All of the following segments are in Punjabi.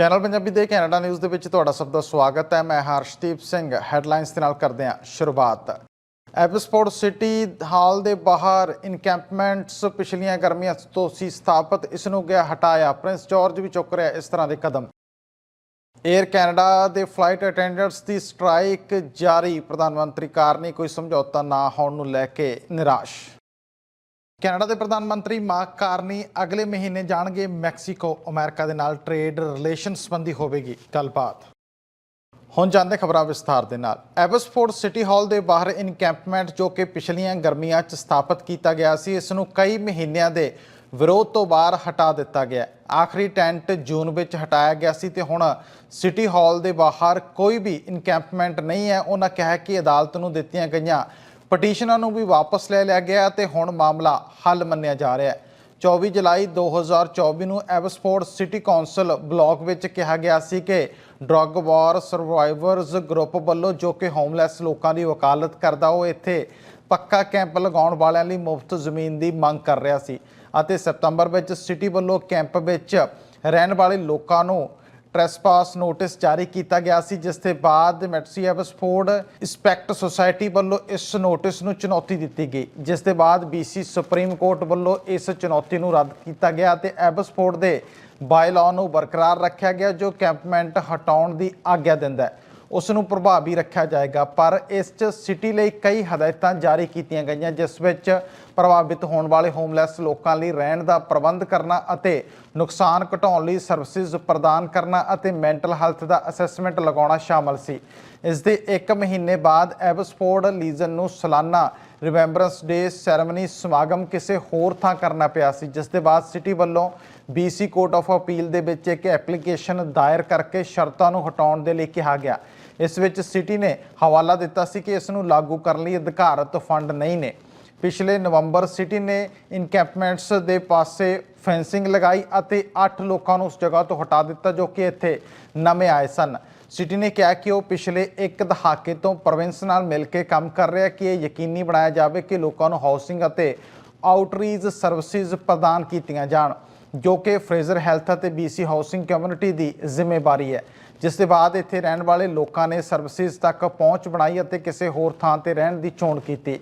ਚੈਨਲ ਪੰਜਾਬੀ ਦੇ ਕੈਨੇਡਾ ਨਿਊਜ਼ ਦੇ ਵਿੱਚ ਤੁਹਾਡਾ ਸਭ ਦਾ ਸਵਾਗਤ ਹੈ। ਮੈਂ ਹਰਸ਼ਦੀਪ ਸਿੰਘ, ਹੈਡਲਾਈਨਸ ਦੇ ਨਾਲ ਕਰਦੇ ਹਾਂ ਸ਼ੁਰੂਆਤ। ਐਪਸਪੋਰਟ ਸਿਟੀ ਹਾਲ ਦੇ ਬਾਹਰ ਇਨਕੈਂਪਮੈਂਟਸ ਪਿਛਲੀਆਂ ਗਰਮੀਆਂ ਤੋਂ ਸੀ ਸਥਾਪਿਤ, ਇਸ ਨੂੰ ਗਿਆ ਹਟਾਇਆ। ਪ੍ਰਿੰਸ ਜਾਰਜ ਵੀ ਚੁੱਕ ਰਿਹਾ ਇਸ ਤਰ੍ਹਾਂ ਦੇ ਕਦਮ। 에ਅਰ ਕੈਨੇਡਾ ਦੇ ਫਲਾਈਟ ਅਟੈਂਡੈਂਟਸ ਦੀ ਸਟ੍ਰਾਈਕ ਜਾਰੀ। ਪ੍ਰਧਾਨ ਮੰਤਰੀ ਕਾਰਨੀ ਕੋਈ ਸਮਝੌਤਾ ਨਾ ਹੋਣ ਨੂੰ ਲੈ ਕੇ ਨਿਰਾਸ਼। ਕੈਨੇਡਾ ਦੇ ਪ੍ਰਧਾਨ ਮੰਤਰੀ ਮਾਰਕ ਕਾਰਨੀ ਅਗਲੇ ਮਹੀਨੇ ਜਾਣਗੇ ਮੈਕਸੀਕੋ, ਅਮਰੀਕਾ ਦੇ ਨਾਲ ਟ੍ਰੇਡ ਰਿਲੇਸ਼ਨ ਸੰਬੰਧੀ ਹੋਵੇਗੀ ਗੱਲਬਾਤ। ਹੁਣ ਜਾਂਦੇ ਖਬਰਾਂ ਵਿਸਥਾਰ ਦੇ ਨਾਲ। ਐਬਸਫੋਰਡ ਸਿਟੀ ਹਾਲ ਦੇ ਬਾਹਰ ਇਨਕੈਂਪਮੈਂਟ ਜੋ ਕਿ ਪਿਛਲੀਆਂ ਗਰਮੀਆਂ 'ਚ ਸਥਾਪਿਤ ਕੀਤਾ ਗਿਆ ਸੀ, ਇਸ ਨੂੰ ਕਈ ਮਹੀਨਿਆਂ ਦੇ ਵਿਰੋਧ ਤੋਂ ਬਾਹਰ ਹਟਾ ਦਿੱਤਾ ਗਿਆ। ਆਖਰੀ ਟੈਂਟ ਜੂਨ ਵਿੱਚ ਹਟਾਇਆ ਗਿਆ ਸੀ ਤੇ ਹੁਣ ਸਿਟੀ ਹਾਲ ਦੇ ਬਾਹਰ ਕੋਈ ਵੀ ਇਨਕੈਂਪਮੈਂਟ ਨਹੀਂ ਹੈ। ਉਹਨਾਂ ਕਿਹਾ ਕਿ ਅਦਾਲਤ ਨੂੰ ਦਿੱਤੀਆਂ ਗਈਆਂ ਪਟੀਸ਼ਨਾਂ ਨੂੰ ਵੀ ਵਾਪਸ ਲੈ ਲਿਆ ਗਿਆ ਤੇ ਹੁਣ ਮਾਮਲਾ ਹੱਲ ਮੰਨਿਆ ਜਾ ਰਿਹਾ ਹੈ। 24 ਜੁਲਾਈ 2024 ਨੂੰ ਐਵਸਫੋਰਡ ਸਿਟੀ ਕੌਂਸਲ ਬਲਾਕ ਵਿੱਚ ਕਿਹਾ ਗਿਆ ਸੀ ਕਿ ਡਰੱਗ ਵਾਰ ਸਰਵਾਈਵਰਸ ਗਰੁੱਪ ਵੱਲੋਂ ਜੋ ਕਿ ਹੋਮਲੈਸ ਲੋਕਾਂ ਦੀ ਵਕਾਲਤ ਕਰਦਾ, ਉਹ ਇੱਥੇ ਪੱਕਾ ਕੈਂਪ ਲਗਾਉਣ ਵਾਲਿਆਂ ਲਈ ਮੁਫਤ ਜ਼ਮੀਨ ਦੀ ਮੰਗ ਕਰ ਰਿਹਾ ਸੀ ਅਤੇ ਸਤੰਬਰ ਵਿੱਚ ਸਿਟੀ ਵੱਲੋਂ ਕੈਂਪ ਵਿੱਚ ਰਹਿਣ ਵਾਲੇ ਲੋਕਾਂ ਨੂੰ ਟ੍ਰੈਸਪਾਸ ਨੋਟਿਸ ਜਾਰੀ ਕੀਤਾ ਗਿਆ ਸੀ, ਜਿਸ ਦੇ ਬਾਅਦ ਮੈਟਸੀ ਐਬਸਫੋਰਡ ਇੰਸਪੈਕਟ ਸੁਸਾਇਟੀ ਵੱਲੋਂ ਇਸ ਨੋਟਿਸ ਨੂੰ ਚੁਣੌਤੀ ਦਿੱਤੀ ਗਈ, ਜਿਸ ਦੇ ਬਾਅਦ BC ਸੁਪਰੀਮ ਕੋਰਟ ਵੱਲੋਂ ਇਸ ਚੁਣੌਤੀ ਨੂੰ ਰੱਦ ਕੀਤਾ ਗਿਆ ਤੇ ਐਬਸਫੋਰਡ ਦੇ ਬਾਇਲਾਅ ਨੂੰ ਬਰਕਰਾਰ ਰੱਖਿਆ ਗਿਆ, ਜੋ ਕੈਂਪਮੈਂਟ ਹਟਾਉਣ ਦੀ ਆਗਿਆ ਦਿੰਦਾ ਹੈ। ਉਸ ਨੂੰ ਪ੍ਰਭਾਵੀ ਰੱਖਿਆ ਜਾਏਗਾ। ਪਰ ਇਸ 'ਚ ਸਿਟੀ ਲਈ ਕਈ ਹਦਾਇਤਾਂ ਜਾਰੀ ਕੀਤੀਆਂ ਗਈਆਂ, ਜਿਸ ਵਿੱਚ ਪ੍ਰਭਾਵਿਤ ਹੋਣ ਵਾਲੇ ਹੋਮਲੈਸ ਲੋਕਾਂ ਲਈ ਰਹਿਣ ਦਾ ਪ੍ਰਬੰਧ ਕਰਨਾ ਅਤੇ ਨੁਕਸਾਨ ਘਟਾਉਣ ਲਈ ਸਰਵਿਸਿਜ਼ ਪ੍ਰਦਾਨ ਕਰਨਾ ਅਤੇ ਮੈਂਟਲ ਹੈਲਥ ਦਾ ਅਸੈਸਮੈਂਟ ਲਗਾਉਣਾ ਸ਼ਾਮਲ ਸੀ। ਇਸ ਦੇ 1 ਮਹੀਨੇ ਬਾਅਦ ਐਬਸਫੋਰਡ ਲੀਜ਼ਨ ਨੂੰ ਸਾਲਾਨਾ ਰਿਮੈਂਬਰੈਂਸ ਡੇ ਸੈਰੇਮਨੀ ਸਮਾਗਮ ਕਿਸੇ ਹੋਰ ਥਾਂ ਕਰਨਾ ਪਿਆ ਸੀ, ਜਿਸ ਦੇ ਬਾਅਦ ਸਿਟੀ ਵੱਲੋਂ BC ਕੋਰਟ ਆਫ ਅਪੀਲ ਦੇ ਵਿੱਚ ਇੱਕ ਐਪਲੀਕੇਸ਼ਨ ਦਾਇਰ ਕਰਕੇ ਸ਼ਰਤਾਂ ਨੂੰ ਹਟਾਉਣ ਦੇ ਲਈ ਕਿਹਾ ਗਿਆ। ਇਸ ਵਿੱਚ ਸਿਟੀ ਨੇ ਹਵਾਲਾ ਦਿੱਤਾ ਸੀ ਕਿ ਇਸ ਨੂੰ ਲਾਗੂ ਕਰਨ ਲਈ ਅਧਿਕਾਰਤ ਫੰਡ ਨਹੀਂ ਨੇ। ਪਿਛਲੇ ਨਵੰਬਰ ਸਿਟੀ ਨੇ ਇਨਕੈਂਪਮੈਂਟਸ ਦੇ ਪਾਸੇ ਫੈਂਸਿੰਗ ਲਗਾਈ ਅਤੇ 8 ਲੋਕਾਂ ਨੂੰ ਉਸ ਜਗ੍ਹਾ ਤੋਂ ਹਟਾ ਦਿੱਤਾ ਜੋ ਕਿ ਇੱਥੇ ਨਵੇਂ ਆਏ ਸਨ। ਸਿਟੀ ਨੇ ਕਿਹਾ ਕਿ ਉਹ ਪਿਛਲੇ ਇੱਕ ਦਹਾਕੇ ਤੋਂ ਪ੍ਰੋਵਿੰਸ ਨਾਲ ਮਿਲ ਕੇ ਕੰਮ ਕਰ ਰਿਹਾ ਕਿ ਇਹ ਯਕੀਨੀ ਬਣਾਇਆ ਜਾਵੇ ਕਿ ਲੋਕਾਂ ਨੂੰ ਹਾਊਸਿੰਗ ਅਤੇ ਆਊਟਰੀਚ ਸਰਵਿਸਿਜ਼ ਪ੍ਰਦਾਨ ਕੀਤੀਆਂ ਜਾਣ, ਜੋ ਕਿ ਫਰੇਜ਼ਰ ਹੈਲਥ ਅਤੇ BC ਹਾਊਸਿੰਗ ਕਮਿਊਨਿਟੀ ਦੀ ਜ਼ਿੰਮੇਵਾਰੀ ਹੈ। ਜਿਸ ਦੇ ਬਾਅਦ ਇੱਥੇ ਰਹਿਣ ਵਾਲੇ ਲੋਕਾਂ ਨੇ ਸਰਵਿਸਿਜ਼ ਤੱਕ ਪਹੁੰਚ ਬਣਾਈ ਅਤੇ ਕਿਸੇ ਹੋਰ ਥਾਂ ਤੇ ਰਹਿਣ ਦੀ ਚੋਣ ਕੀਤੀ।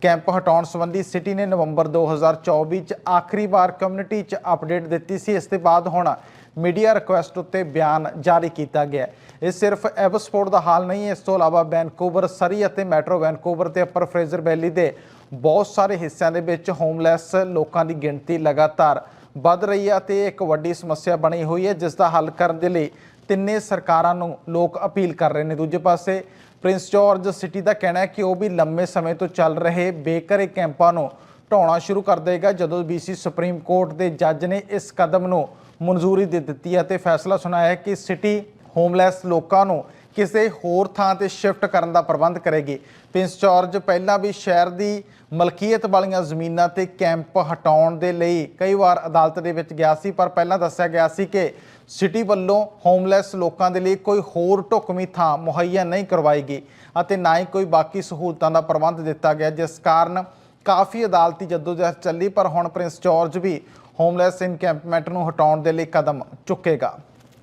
ਕੈਂਪ ਹਟਾਉਣ ਸੰਬੰਧੀ ਸਿਟੀ ਨੇ ਨਵੰਬਰ 2024 ਚ ਆਖਰੀ ਵਾਰ ਕਮਿਊਨਿਟੀ ਚ ਅਪਡੇਟ ਦਿੱਤੀ ਸੀ। ਇਸ ਦੇ ਬਾਅਦ ਹੁਣ ਮੀਡੀਆ ਰਿਕੁਐਸਟ ਉੱਤੇ ਬਿਆਨ ਜਾਰੀ ਕੀਤਾ ਗਿਆ ਇਹ ਸਿਰਫ ਐਬਸਫੋਰਡ ਦਾ ਹਾਲ ਨਹੀਂ ਹੈ ਇਸ ਤੋਂ ਇਲਾਵਾ ਵੈਨਕੂਵਰ, ਸਰੀ ਅਤੇ ਮੈਟਰੋ ਵੈਨਕੂਵਰ ਤੇ ਅਪਰ ਫਰੇਜ਼ਰ ਵੈਲੀ ਦੇ ਬਹੁਤ ਸਾਰੇ ਹਿੱਸਿਆਂ ਦੇ ਵਿੱਚ ਹੋਮਲੈਸ ਲੋਕਾਂ ਦੀ ਗਿਣਤੀ ਲਗਾਤਾਰ ਵੱਧ ਰਹੀ ਹੈ ਤੇ ਇੱਕ ਵੱਡੀ ਸਮੱਸਿਆ ਬਣੀ ਹੋਈ ਹੈ, ਜਿਸ ਦਾ ਹੱਲ ਕਰਨ ਦੇ ਲਈ ਤਿੰਨੇ ਸਰਕਾਰਾਂ ਨੂੰ ਲੋਕ ਅਪੀਲ ਕਰ ਰਹੇ ਨੇ। ਦੂਜੇ ਪਾਸੇ, ਪ੍ਰਿੰਸ ਜਾਰਜ ਸਿਟੀ ਦਾ ਕਹਿਣਾ ਹੈ ਕਿ ਉਹ ਵੀ ਲੰਮੇ ਸਮੇਂ ਤੋਂ ਚੱਲ ਰਹੇ ਬੇਘਰੇ ਕੈਂਪਾਂ ਨੂੰ ਢਾਉਣਾ ਸ਼ੁਰੂ ਕਰ ਦੇਗਾ, ਜਦੋਂ BC ਸੁਪਰੀਮ ਕੋਰਟ ਦੇ ਜੱਜ ਨੇ ਇਸ ਕਦਮ ਨੂੰ ਮਨਜ਼ੂਰੀ ਦੇ ਦਿੱਤੀ ਹੈ ਤੇ ਫੈਸਲਾ ਸੁਣਾਇਆ ਹੈ ਕਿ ਸਿਟੀ ਹੋਮਲੈਸ ਲੋਕਾਂ ਨੂੰ ਕਿਸੇ ਹੋਰ ਥਾਂ ਤੇ ਸ਼ਿਫਟ ਕਰਨ ਦਾ ਪ੍ਰਬੰਧ ਕਰੇਗੀ। ਪ੍ਰਿੰਸ ਜਾਰਜ ਪਹਿਲਾਂ ਵੀ ਸ਼ਹਿਰ ਦੀ ਮਲਕੀਅਤ ਵਾਲੀਆਂ ਜ਼ਮੀਨਾਂ ਤੇ ਕੈਂਪ ਹਟਾਉਣ ਦੇ ਲਈ ਕਈ ਵਾਰ ਅਦਾਲਤ ਦੇ ਵਿੱਚ ਗਿਆ ਸੀ, ਪਰ ਪਹਿਲਾਂ ਦੱਸਿਆ ਗਿਆ ਸੀ ਕਿ ਸਿਟੀ ਵੱਲੋਂ ਹੋਮਲੈਸ ਲੋਕਾਂ ਦੇ ਲਈ ਕੋਈ ਹੋਰ ਢੁਕਵੀਂ ਥਾਂ ਮੁਹੱਈਆ ਨਹੀਂ ਕਰਵਾਈ ਗਈ ਅਤੇ ਨਾ ਹੀ ਕੋਈ ਬਾਕੀ ਸਹੂਲਤਾਂ ਦਾ ਪ੍ਰਬੰਧ ਦਿੱਤਾ ਗਿਆ, ਜਿਸ ਕਾਰਨ ਕਾਫੀ ਅਦਾਲਤੀ ਜੱਦੋਜਹਿਦ ਚੱਲੀ, ਪਰ ਹੁਣ ਪ੍ਰਿੰਸ ਜਾਰਜ ਵੀ ਹੋਮਲੈਸ ਇਨਕੈਂਪਮੈਂਟ ਨੂੰ ਹਟਾਉਣ ਦੇ ਲਈ ਕਦਮ ਚੁੱਕੇਗਾ।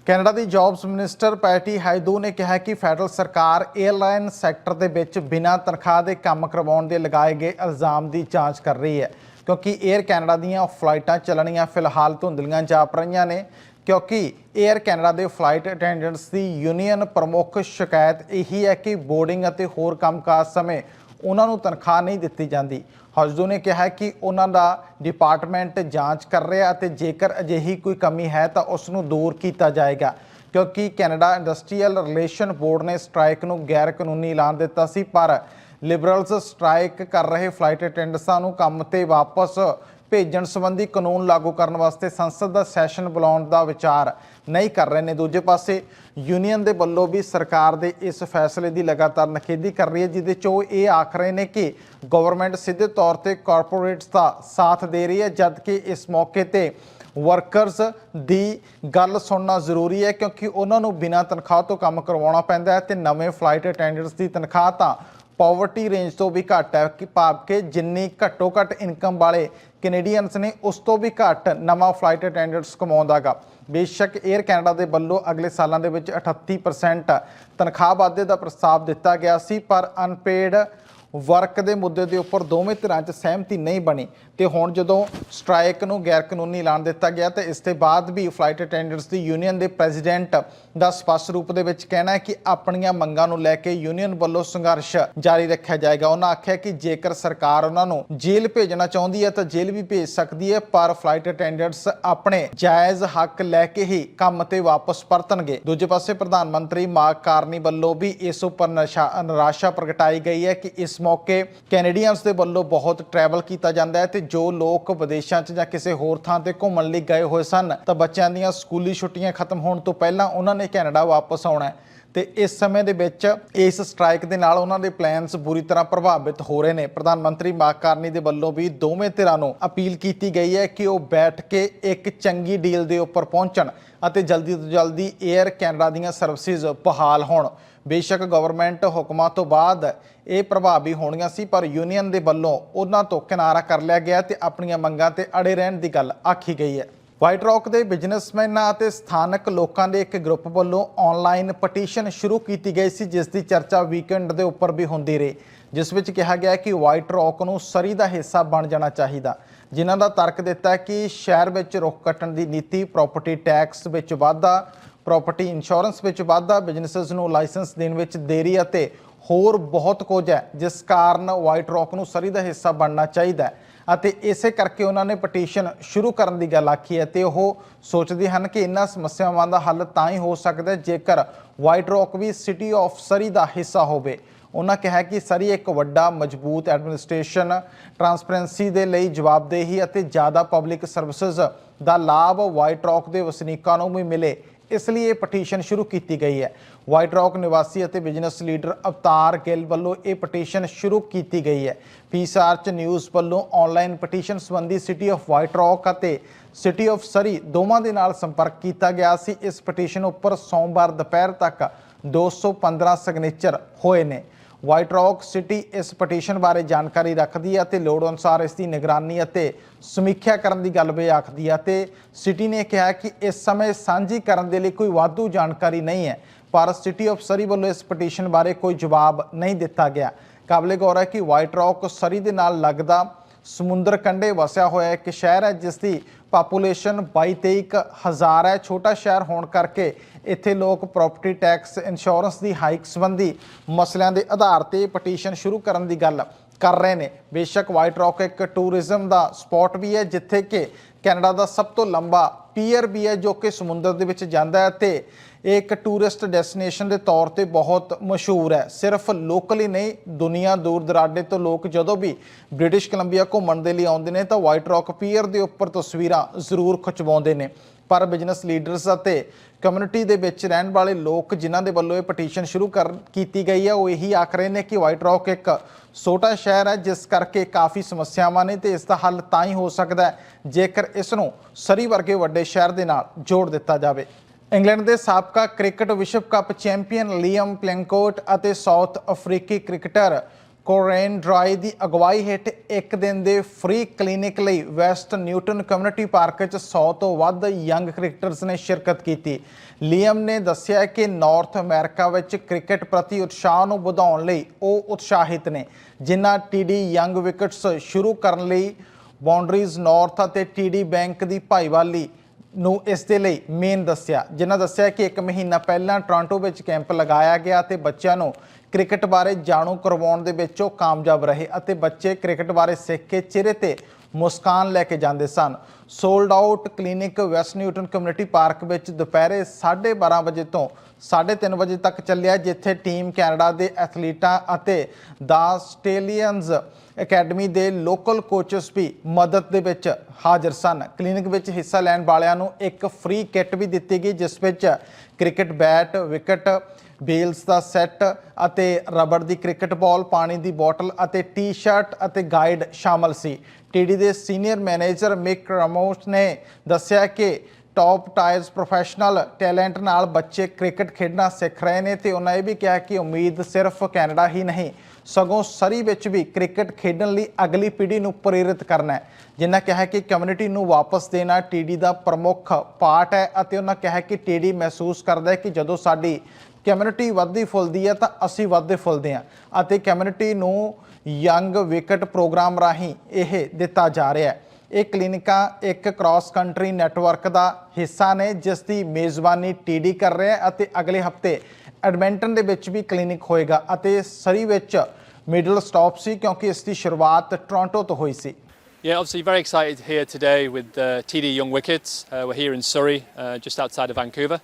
ਕੈਨੇਡਾ ਦੀ ਜੌਬਸ ਮਿਨਿਸਟਰ ਪੈਟੀ ਹਾਈਦੂ ਨੇ ਕਿਹਾ ਕਿ ਫੈਡਰਲ ਸਰਕਾਰ 에ਅਰਲਾਈਨ ਸੈਕਟਰ ਦੇ ਵਿੱਚ ਬਿਨਾਂ ਤਨਖਾਹ ਦੇ ਕੰਮ ਕਰਵਾਉਣ ਦੇ ਲਗਾਏ ਗਏ ਇਲਜ਼ਾਮ ਦੀ ਜਾਂਚ ਕਰ ਰਹੀ ਹੈ, ਕਿਉਂਕਿ 에ਅਰ ਕੈਨੇਡਾ ਦੀਆਂ ਫਲਾਈਟਾਂ ਚੱਲਣੀਆਂ ਫਿਲਹਾਲ ਧੁੰਦਲੀਆਂ ਜਾਪ ਰਹੀਆਂ ਨੇ, ਕਿਉਂਕਿ 에ਅਰ ਕੈਨੇਡਾ ਦੇ ਫਲਾਈਟ ਅਟੈਂਡੈਂਟਸ ਦੀ ਯੂਨੀਅਨ ਪ੍ਰਮੁੱਖ ਸ਼ਿਕਾਇਤ ਇਹੀ ਹੈ ਕਿ ਬੋਰਡਿੰਗ ਅਤੇ ਹੋਰ ਕੰਮਕਾਜ ਸਮੇਂ ਉਹਨਾਂ ਨੂੰ ਤਨਖਾਹ ਨਹੀਂ ਦਿੱਤੀ ਜਾਂਦੀ। ਹਜਦੂ ਨੇ ਕਿਹਾ ਕਿ ਉਹਨਾਂ ਦਾ ਡਿਪਾਰਟਮੈਂਟ ਜਾਂਚ ਕਰ ਰਿਹਾ ਅਤੇ ਜੇਕਰ ਅਜਿਹੀ ਕੋਈ ਕਮੀ ਹੈ ਤਾਂ ਉਸ ਨੂੰ ਦੂਰ ਕੀਤਾ ਜਾਏਗਾ। ਕਿਉਂਕਿ ਕੈਨੇਡਾ ਇੰਡਸਟਰੀਅਲ ਰਿਲੇਸ਼ਨ ਬੋਰਡ ਨੇ ਸਟ੍ਰਾਈਕ ਨੂੰ ਗੈਰ ਕਾਨੂੰਨੀ ਐਲਾਨ ਦਿੱਤਾ ਸੀ, ਪਰ ਲਿਬਰਲਸ ਸਟ੍ਰਾਈਕ ਕਰ ਰਹੇ ਫਲਾਈਟ ਅਟੈਂਡੈਂਟਸਾਂ ਨੂੰ ਕੰਮ ਤੇ ਵਾਪਸ ਭੇਜਣ ਸੰਬੰਧੀ ਕਾਨੂੰਨ ਲਾਗੂ ਕਰਨ ਵਾਸਤੇ ਸੰਸਦ ਦਾ ਸੈਸ਼ਨ ਬੁਲਾਉਣ ਦਾ ਵਿਚਾਰ ਨਹੀਂ ਕਰ ਰਹੇ ਨੇ। ਦੂਜੇ ਪਾਸੇ ਯੂਨੀਅਨ ਦੇ ਵੱਲੋਂ ਵੀ ਸਰਕਾਰ ਦੇ ਇਸ ਫੈਸਲੇ ਦੀ ਲਗਾਤਾਰ ਨਖੇਦੀ ਕਰ ਰਹੀ ਹੈ, ਜਿਹਦੇ 'ਚ ਉਹ ਇਹ ਆਖ ਰਹੇ ਨੇ ਕਿ ਗਵਰਨਮੈਂਟ ਸਿੱਧੇ ਤੌਰ ਤੇ ਕਾਰਪੋਰੇਟਸ ਦਾ ਸਾਥ ਦੇ ਰਹੀ ਹੈ, ਜਦਕਿ ਇਸ ਮੌਕੇ ਤੇ ਵਰਕਰਸ ਦੀ ਗੱਲ ਸੁਣਨਾ ਜ਼ਰੂਰੀ ਹੈ, ਕਿਉਂਕਿ ਉਹਨਾਂ ਨੂੰ ਬਿਨਾਂ ਤਨਖਾਹ ਤੋਂ ਕੰਮ ਕਰਵਾਉਣਾ ਪੈਂਦਾ ਹੈ ਤੇ ਨਵੇਂ ਫਲਾਈਟ ਅਟੈਂਡੈਂਟਸ ਦੀ ਤਨਖਾਹ ਤਾਂ ਪਾਵਰਟੀ ਰੇਂਜ ਤੋਂ ਵੀ ਘੱਟ ਹੈ ਕਿ ਭਾਵ ਕਿ ਜਿੰਨੀ ਘੱਟੋ ਘੱਟ ਇਨਕਮ ਵਾਲੇ ਕੈਨੇਡੀਅਨਸ ਨੇ ਉਸ ਤੋਂ ਵੀ ਘੱਟ ਨਵਾਂ ਫਲਾਈਟ ਅਟੈਂਡੈਂਟਸ ਕਮਾਉਂਦਾਗਾ। ਬੇਸ਼ੱਕ 에ਅਰ ਕੈਨੇਡਾ ਦੇ ਵੱਲੋਂ ਅਗਲੇ ਸਾਲਾਂ ਦੇ ਵਿੱਚ 38% ਤਨਖਾਹ ਵਾਧੇ ਦਾ ਪ੍ਰਸਤਾਵ ਦਿੱਤਾ ਗਿਆ ਸੀ, ਪਰ ਅਨਪੇਡ ਵਰਕ ਦੇ ਮੁੱਦੇ ਦੇ ਉੱਪਰ ਦੋਵੇਂ ਧਿਰਾਂ 'ਚ ਸਹਿਮਤੀ ਨਹੀਂ ਬਣੀ। ਤੇ ਹੁਣ ਜਦੋਂ ਸਟ੍ਰਾਈਕ ਨੂੰ ਗੈਰ ਕਾਨੂੰਨੀ ਐਲਾਨ ਦਿੱਤਾ ਗਿਆ, ਤੇ ਇਸ ਦੇ ਬਾਅਦ ਵੀ ਫਲਾਈਟ ਅਟੈਂਡੈਂਟਸ ਦੀ ਯੂਨੀਅਨ ਦੇ ਪ੍ਰੈਜ਼ੀਡੈਂਟ ਦਾ ਸਪਸ਼ਟ ਰੂਪ ਦੇ ਵਿੱਚ ਕਹਿਣਾ ਹੈ ਕਿ ਆਪਣੀਆਂ ਮੰਗਾਂ ਨੂੰ ਲੈ ਕੇ ਯੂਨੀਅਨ ਵੱਲੋਂ ਸੰਘਰਸ਼ ਜਾਰੀ ਰੱਖਿਆ ਜਾਏਗਾ। ਉਹਨਾਂ ਆਖਿਆ ਕਿ ਜੇਕਰ ਸਰਕਾਰ ਉਹਨਾਂ ਨੂੰ ਜੇਲ੍ਹ ਭੇਜਣਾ ਚਾਹੁੰਦੀ ਹੈ, ਤਾਂ ਜੇਲ੍ਹ ਵੀ ਭੇਜ ਸਕਦੀ ਹੈ, ਪਰ ਫਲਾਈਟ ਅਟੈਂਡੈਂਟਸ ਆਪਣੇ ਜਾਇਜ਼ ਹੱਕ ਲੈ ਕੇ ਹੀ ਕੰਮ ਤੇ ਵਾਪਸ ਪਰਤਣਗੇ। ਦੂਜੇ ਪਾਸੇ ਪ੍ਰਧਾਨ ਮੰਤਰੀ ਮਾਰਕ ਕਾਰਨੀ ਵੱਲੋਂ ਵੀ ਇਸ ਉੱਪਰ ਨਸ਼ਾ, ਨਿਰਾਸ਼ਾ ਪ੍ਰਗਟਾਈ ਗਈ ਹੈ ਕਿ ਇਸ ਮੌਕੇ ਕੈਨੇਡੀਅਨਸ ਦੇ ਵੱਲੋਂ ਬਹੁਤ ਟਰੈਵਲ ਕੀਤਾ ਜਾਂਦਾ ਹੈ ਤੇ ਜੋ ਲੋਕ ਵਿਦੇਸ਼ਾਂ 'ਚ ਜਾਂ ਕਿਸੇ ਹੋਰ ਥਾਂ ਤੇ ਘੁੰਮਣ ਲਈ ਗਏ ਹੋਏ ਸਨ, ਤਾਂ ਬੱਚਿਆਂ ਦੀਆਂ ਸਕੂਲੀ ਛੁੱਟੀਆਂ ਖਤਮ ਹੋਣ ਤੋਂ ਪਹਿਲਾਂ ਉਹਨਾਂ ਨੇ ਕੈਨੇਡਾ ਵਾਪਸ ਆਉਣਾ ਹੈ। ਤੇ ਇਸ ਸਮੇਂ ਦੇ ਵਿੱਚ ਇਸ ਸਟ੍ਰਾਈਕ ਦੇ ਨਾਲ ਉਹਨਾਂ ਦੇ ਪਲਾਨਸ ਬੁਰੀ ਤਰ੍ਹਾਂ ਪ੍ਰਭਾਵਿਤ ਹੋ ਰਹੇ ਨੇ। ਪ੍ਰਧਾਨ ਮੰਤਰੀ ਮਾਕਾਰਨੀ ਦੇ ਵੱਲੋਂ ਵੀ ਦੋਵੇਂ ਧਿਰਾਂ ਨੂੰ ਅਪੀਲ ਕੀਤੀ ਗਈ ਹੈ ਕਿ ਉਹ ਬੈਠ ਕੇ ਇੱਕ ਚੰਗੀ ਡੀਲ ਦੇ ਉੱਪਰ ਪਹੁੰਚਣ ਅਤੇ ਜਲਦੀ ਤੋਂ ਜਲਦੀ 에ਅਰ ਕੈਨੇਡਾ ਦੀਆਂ ਸਰਵਿਸਿਜ਼ ਬਹਾਲ ਹੋਣ। ਬੇਸ਼ੱਕ ਗਵਰਨਮੈਂਟ ਹੁਕਮਾਂ ਤੋਂ ਬਾਅਦ ਇਹ ਪ੍ਰਭਾਵੀ ਹੋਣੀਆਂ ਸੀ, ਪਰ ਯੂਨੀਅਨ ਦੇ ਵੱਲੋਂ ਉਹਨਾਂ ਤੋਂ ਕਿਨਾਰਾ ਕਰ ਲਿਆ ਗਿਆ ਤੇ ਆਪਣੀਆਂ ਮੰਗਾਂ ਤੇ ਅੜੇ ਰਹਿਣ ਦੀ ਗੱਲ ਆਖੀ ਗਈ ਹੈ। ਵਾਈਟ ਰੌਕ ਦੇ ਬਿਜ਼ਨਸਮੈਨਾਂ ਅਤੇ ਸਥਾਨਕ ਲੋਕਾਂ ਦੇ ਇੱਕ ਗਰੁੱਪ ਵੱਲੋਂ ਆਨਲਾਈਨ ਪਟੀਸ਼ਨ ਸ਼ੁਰੂ ਕੀਤੀ ਗਈ ਸੀ, ਜਿਸ ਦੀ ਚਰਚਾ ਵੀਕਐਂਡ ਦੇ ਉੱਪਰ ਵੀ ਹੁੰਦੀ ਰਹੀ, ਜਿਸ ਵਿੱਚ ਕਿਹਾ ਗਿਆ ਕਿ ਵਾਈਟ ਰੌਕ ਨੂੰ ਸਰੀ ਦਾ ਹਿੱਸਾ ਬਣ ਜਾਣਾ ਚਾਹੀਦਾ, ਜਿਨ੍ਹਾਂ ਦਾ ਤਰਕ ਦਿੱਤਾ ਕਿ ਸ਼ਹਿਰ ਵਿੱਚ ਰੁੱਖ ਕੱਟਣ ਦੀ ਨੀਤੀ ਪ੍ਰਾਪਰਟੀ ਟੈਕਸ ਵਿੱਚ ਵਾਧਾ ਪ੍ਰਾਪਰਟੀ ਇੰਸ਼ੋਰੈਂਸ ਵਿੱਚ ਵਾਧਾ ਬਿਜ਼ਨੈਸਸ ਨੂੰ ਲਾਇਸੈਂਸ ਦੇਣ ਵਿੱਚ ਦੇਰੀ ਅਤੇ ਹੋਰ ਬਹੁਤ ਕੁਝ ਹੈ, ਜਿਸ ਕਾਰਨ ਵਾਈਟ ਰੌਕ ਨੂੰ ਸਰੀ ਦਾ ਹਿੱਸਾ ਬਣਨਾ ਚਾਹੀਦਾ ਹੈ। ਅਤੇ ਇਸੇ ਕਰਕੇ ਉਹਨਾਂ ਨੇ ਪਟੀਸ਼ਨ ਸ਼ੁਰੂ ਕਰਨ ਦੀ ਗੱਲ ਆਖੀ ਹੈ ਤੇ ਉਹ ਸੋਚਦੇ ਹਨ ਕਿ ਇਹਨਾਂ ਸਮੱਸਿਆਵਾਂ ਦਾ ਹੱਲ ਤਾਂ ਹੀ ਹੋ ਸਕਦਾ ਹੈ ਜੇਕਰ ਵਾਈਟ ਰੌਕ ਵੀ ਸਿਟੀ ਆਫ ਸਰੀ ਦਾ ਹਿੱਸਾ ਹੋਵੇ। ਉਹਨਾਂ ਕਿਹਾ ਕਿ ਸਰੀ ਇੱਕ ਵੱਡਾ, ਮਜ਼ਬੂਤ ਐਡਮਿਨਿਸਟ੍ਰੇਸ਼ਨ ਟਰਾਂਸਪੇਰੈਂਸੀ ਦੇ ਲਈ ਜਵਾਬਦੇਹੀ ਅਤੇ ਜ਼ਿਆਦਾ ਪਬਲਿਕ ਸਰਵਿਸਿਜ਼ ਦਾ ਲਾਭ ਵਾਈਟ ਰੌਕ ਦੇ ਵਸਨੀਕਾਂ ਨੂੰ ਵੀ ਮਿਲੇ। ਇਸ ਲਈ ਇਹ ਪਟੀਸ਼ਨ ਸ਼ੁਰੂ ਕੀਤੀ ਗਈ ਹੈ। ਵਾਈਟ ਰੌਕ ਨਿਵਾਸੀ ਅਤੇ ਬਿਜ਼ਨਸ ਲੀਡਰ ਅਵਤਾਰ ਗਿੱਲ ਵੱਲੋਂ ਇਹ ਪਟੀਸ਼ਨ ਸ਼ੁਰੂ ਕੀਤੀ ਗਈ ਹੈ। ਪੀਸਾਰਚ ਨਿਊਜ਼ ਵੱਲੋਂ ਆਨਲਾਈਨ ਪਟੀਸ਼ਨ ਸੰਬੰਧੀ ਸਿਟੀ ਆਫ ਵਾਈਟ ਰੌਕ ਅਤੇ ਸਿਟੀ ਆਫ ਸਰੀ ਦੋਵਾਂ ਦੇ ਨਾਲ ਸੰਪਰਕ ਕੀਤਾ ਗਿਆ ਸੀ। ਇਸ ਪਟੀਸ਼ਨ ਉੱਪਰ ਸੋਮਵਾਰ ਦੁਪਹਿਰ ਤੱਕ 215 ਸਿਗਨੇਚਰ ਹੋਏ ਨੇ। ਵਾਈਟ ਰੌਕ ਸਿਟੀ ਇਸ ਪਟੀਸ਼ਨ ਬਾਰੇ ਜਾਣਕਾਰੀ ਰੱਖਦੀ ਹੈ ਅਤੇ ਲੋੜ ਅਨੁਸਾਰ ਇਸ ਦੀ ਨਿਗਰਾਨੀ ਅਤੇ ਸਮੀਖਿਆ ਕਰਨ ਦੀ ਗੱਲ ਵੀ ਆਖਦੀ ਹੈ ਤੇ ਸਿਟੀ ਨੇ ਕਿਹਾ ਕਿ ਇਸ ਸਮੇਂ ਸਾਂਝੀ ਕਰਨ ਦੇ ਲਈ ਕੋਈ ਵਾਧੂ ਜਾਣਕਾਰੀ ਨਹੀਂ ਹੈ, ਪਰ ਸਿਟੀ ਆਫ ਸਰੀ ਵੱਲੋਂ ਇਸ ਪਟੀਸ਼ਨ ਬਾਰੇ ਕੋਈ ਜਵਾਬ ਨਹੀਂ ਦਿੱਤਾ ਗਿਆ। ਕਾਬਲੇ ਗੌਰ ਹੈ ਕਿ ਵਾਈਟ ਰੌਕ ਸਰੀ ਦੇ ਨਾਲ ਲੱਗਦਾ ਸਮੁੰਦਰ ਕੰਢੇ ਵਸਿਆ ਹੋਇਆ ਇੱਕ ਸ਼ਹਿਰ ਹੈ, ਜਿਸ ਦੀ ਪਾਪੂਲੇਸ਼ਨ 22-23 ਹਜ਼ਾਰ ਹੈ। ਛੋਟਾ ਸ਼ਹਿਰ ਹੋਣ ਕਰਕੇ ਇੱਥੇ ਲੋਕ ਪ੍ਰਾਪਰਟੀ ਟੈਕਸ ਇੰਸ਼ੋਰੈਂਸ ਦੀ ਹਾਈਕ ਸੰਬੰਧੀ ਮਸਲਿਆਂ ਦੇ ਆਧਾਰ ਤੇ ਪਟੀਸ਼ਨ ਸ਼ੁਰੂ ਕਰਨ ਦੀ ਗੱਲ ਕਰ ਰਹੇ ਨੇ। ਬੇਸ਼ੱਕ ਵਾਈਟ ਰੌਕ ਇੱਕ ਟੂਰਿਜ਼ਮ ਦਾ ਸਪੌਟ ਵੀ ਹੈ, ਜਿੱਥੇ ਕਿ ਕੈਨੇਡਾ ਦਾ ਸਭ ਤੋਂ ਲੰਬਾ ਪੀਅਰ ਵੀ ਹੈ ਜੋ ਕਿ ਸਮੁੰਦਰ ਦੇ ਵਿੱਚ ਜਾਂਦਾ ਹੈ ਤੇ ਇਹ ਇੱਕ ਟੂਰਿਸਟ ਡੈਸਟੀਨੇਸ਼ਨ ਦੇ ਤੌਰ ਤੇ ਬਹੁਤ ਮਸ਼ਹੂਰ ਹੈ। ਸਿਰਫ ਲੋਕਲ ਹੀ ਨਹੀਂ, ਦੁਨੀਆ ਦੂਰ ਦਰਾਡੇ ਤੋਂ ਲੋਕ ਜਦੋਂ ਵੀ ਬ੍ਰਿਟਿਸ਼ ਕੋਲੰਬੀਆ ਘੁੰਮਣ ਦੇ ਲਈ ਆਉਂਦੇ ਨੇ ਤਾਂ ਵਾਈਟ ਰੌਕ ਪੀਅਰ ਦੇ ਉੱਪਰ ਤਸਵੀਰਾਂ ਜ਼ਰੂਰ ਖਿਚਵਾਉਂਦੇ ਨੇ। ਪਰ ਬਿਜ਼ਨਸ ਲੀਡਰਸ ਅਤੇ ਕਮਿਊਨਿਟੀ ਦੇ ਵਿੱਚ ਰਹਿਣ ਵਾਲੇ ਲੋਕ ਜਿਨ੍ਹਾਂ ਦੇ ਵੱਲੋਂ ਇਹ ਪਟੀਸ਼ਨ ਸ਼ੁਰੂ ਕਰ, ਕੀਤੀ ਗਈ ਹੈ, ਉਹ ਇਹੀ ਆਖ ਰਹੇ ਨੇ ਕਿ ਵਾਈਟ ਰੌਕ ਇੱਕ ਛੋਟਾ ਸ਼ਹਿਰ ਹੈ, ਜਿਸ ਕਰਕੇ ਕਾਫੀ ਸਮੱਸਿਆਵਾਂ ਨੇ ਤੇ ਇਸ ਦਾ ਹੱਲ ਤਾਂ ਹੀ ਹੋ ਸਕਦਾ ਜੇਕਰ ਇਸ ਨੂੰ ਸਰੀ ਵਰਗੇ ਵੱਡੇ ਸ਼ਹਿਰ ਦੇ ਨਾਲ ਜੋੜ ਦਿੱਤਾ ਜਾਵੇ। ਇੰਗਲੈਂਡ ਦੇ ਸਾਬਕਾ ਕ੍ਰਿਕਟ ਵਿਸ਼ਵ ਕੱਪ ਚੈਂਪੀਅਨ ਲੀਅਮ ਪਲੈਂਕੋਟ ਅਤੇ ਸਾਊਥ ਅਫਰੀਕੀ ਕ੍ਰਿਕਟਰ ਕੋਰੇਨ ਡਰਾਈ ਦੀ ਅਗਵਾਈ ਹੇਠ ਇੱਕ ਦਿਨ ਦੇ ਫ੍ਰੀ ਕਲੀਨਿਕ ਲਈ ਵੈਸਟ ਨਿਊਟਨ ਕਮਿਊਨਿਟੀ ਪਾਰਕ 'ਚ 100 ਤੋਂ ਵੱਧ ਯੰਗ ਕ੍ਰਿਕਟਰਸ ਨੇ ਸ਼ਿਰਕਤ ਕੀਤੀ। ਲੀਅਮ ਨੇ ਦੱਸਿਆ ਕਿ ਨਾਰਥ ਅਮਰੀਕਾ ਵਿੱਚ ਕ੍ਰਿਕਟ ਪ੍ਰਤੀ ਉਤਸ਼ਾਹ ਨੂੰ ਵਧਾਉਣ ਲਈ ਉਹ ਉਤਸ਼ਾਹਿਤ ਨੇ, ਜਿਨ੍ਹਾਂ ਟੀਡੀ ਯੰਗ ਵਿਕਟਸ ਸ਼ੁਰੂ ਕਰਨ ਲਈ ਬਾਉਂਡਰੀਜ਼ ਨਾਰਥ ਅਤੇ ਟੀਡੀ ਬੈਂਕ ਦੀ ਭਾਈਵਾਲੀ ਨੂੰ ਇਸ ਦੇ ਲਈ ਮੇਨ ਦੱਸਿਆ, ਜਿਨ੍ਹਾਂ ਦੱਸਿਆ ਕਿ ਇੱਕ ਮਹੀਨਾ ਪਹਿਲਾਂ ਟੋਰਾਂਟੋ ਵਿੱਚ ਕੈਂਪ ਲਗਾਇਆ ਗਿਆ ਤੇ ਬੱਚਿਆਂ ਨੂੰ ਕ੍ਰਿਕਟ ਬਾਰੇ ਜਾਣੂ ਕਰਵਾਉਣ ਦੇ ਵਿੱਚ ਉਹ ਕਾਮਯਾਬ ਰਹੇ ਅਤੇ ਬੱਚੇ ਕ੍ਰਿਕਟ ਬਾਰੇ ਸਿੱਖ ਕੇ ਚਿਹਰੇ ਤੇ ਮੁਸਕਾਨ ਲੈ ਕੇ ਜਾਂਦੇ ਸਨ। Sold out clinic West Newton Community Park ਵਿੱਚ ਦੁਪਹਿਰੇ 12:30 ਵਜੇ ਤੋਂ 3:30 ਵਜੇ ਤੱਕ ਚੱਲਿਆ, ਜਿੱਥੇ ਟੀਮ ਕੈਨੇਡਾ ਦੇ ਐਥਲੀਟਾਂ ਅਤੇ ਦਾ ਆਸਟ੍ਰੇਲੀਅਨਜ਼ ਅਕੈਡਮੀ ਦੇ ਲੋਕਲ ਕੋਚਸ ਵੀ ਮਦਦ ਦੇ ਵਿੱਚ ਹਾਜ਼ਰ ਸਨ। ਕਲੀਨਿਕ ਵਿੱਚ ਹਿੱਸਾ ਲੈਣ ਵਾਲਿਆਂ ਨੂੰ ਇੱਕ ਫ੍ਰੀ ਕਿੱਟ ਵੀ ਦਿੱਤੀ ਗਈ, ਜਿਸ ਵਿੱਚ ਕ੍ਰਿਕਟ ਬੈਟ, ਵਿਕਟ, ਬੇਲਸ ਦਾ ਸੈੱਟ ਅਤੇ ਰਬੜ ਦੀ ਕ੍ਰਿਕਟ ਬਾਲ, ਪਾਣੀ ਦੀ ਬੋਟਲ ਅਤੇ ਟੀ-ਸ਼ਰਟ ਅਤੇ ਗਾਈਡ ਸ਼ਾਮਲ ਸੀ। ਟੀਡੀ ਦੇ ਸੀਨੀਅਰ ਮੈਨੇਜਰ ਮਿਕ ਰਮੋਸ ਨੇ ਦੱਸਿਆ ਕਿ ਟੌਪ ਟਾਇਰਸ ਪ੍ਰੋਫੈਸ਼ਨਲ ਟੈਲੈਂਟ ਨਾਲ ਬੱਚੇ ਕ੍ਰਿਕਟ ਖੇਡਣਾ ਸਿੱਖ ਰਹੇ ਨੇ ਤੇ ਉਹਨਾਂ ਇਹ ਵੀ ਕਿਹਾ ਕਿ ਉਮੀਦ ਸਿਰਫ ਕੈਨੇਡਾ ਹੀ ਨਹੀਂ ਸਗੋਂ ਸਰੀ ਵਿੱਚ ਵੀ ਕ੍ਰਿਕਟ ਖੇਡਣ ਲਈ ਅਗਲੀ ਪੀੜ੍ਹੀ ਨੂੰ ਪ੍ਰੇਰਿਤ ਕਰਨਾ ਹੈ। ਜਿਨ੍ਹਾਂ ਕਿਹਾ ਕਿ ਕਮਿਊਨਿਟੀ ਨੂੰ ਵਾਪਸ ਦੇਣਾ ਟੀਡੀ ਦਾ ਪ੍ਰਮੁੱਖ ਪਾਰਟ ਹੈ ਅਤੇ ਉਹਨਾਂ ਕਿਹਾ ਕਿ ਟੀਡੀ ਮਹਿਸੂਸ ਕਰਦਾ ਹੈ ਕਿ ਜਦੋਂ ਸਾਡੀ ਕਮਿਊਨਿਟੀ ਵੱਧਦੀ ਫੁੱਲਦੀ ਹੈ ਤਾਂ ਅਸੀਂ ਵੱਧਦੇ ਫੁੱਲਦੇ ਹਾਂ ਅਤੇ ਕਮਿਊਨਿਟੀ ਨੂੰ ਯੰਗ ਵਿਕਟ ਪ੍ਰੋਗਰਾਮ ਰਾਹੀਂ ਇਹ ਦਿੱਤਾ ਜਾ ਰਿਹਾ ਹੈ। ਇਹ ਕਲੀਨਿਕਾਂ ਇੱਕ ਕ੍ਰਾਸ ਕੰਟਰੀ ਨੈਟਵਰਕ ਦਾ ਹਿੱਸਾ ਨੇ, ਜਿਸ ਦੀ ਮੇਜ਼ਬਾਨੀ ਟੀਡੀ ਕਰ ਰਿਹਾ ਹੈ ਅਤੇ ਅਗਲੇ ਹਫ਼ਤੇ ਐਡਮਿੰਟਨ ਦੇ ਵਿੱਚ ਵੀ ਕਲੀਨਿਕ ਹੋਏਗਾ ਅਤੇ ਸਰੀ ਵਿੱਚ ਮਿਡਲ ਸਟਾਪ ਸੀ ਕਿਉਂਕਿ ਇਸ ਦੀ ਸ਼ੁਰੂਆਤ ਟੋਰਾਂਟੋ ਤੋਂ ਹੋਈ ਸੀ Yeah, obviously very excited here today with uh, TD Young Wickets. Uh, we're here in Surrey, uh, just outside of Vancouver.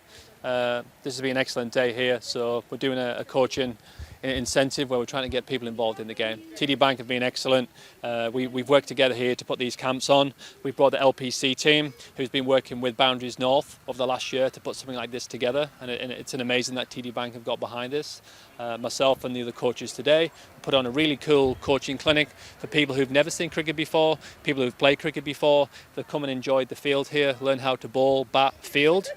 Uh, this has been an excellent day here, so we're doing a, a coaching i- incentive where we're trying to get people involved in the game. TD Bank have been excellent. Uh, we, we've worked together here to put these camps on. We've brought the LPC team, who's been working with Boundaries North over the last year to put something like this together, and, it, and it's an amazing that TD Bank have got behind this. Uh, myself and the other coaches today put on a really cool coaching clinic for people who've never seen cricket before, people who've played cricket before. They've come and enjoyed the field here, learn how to bowl, bat, field,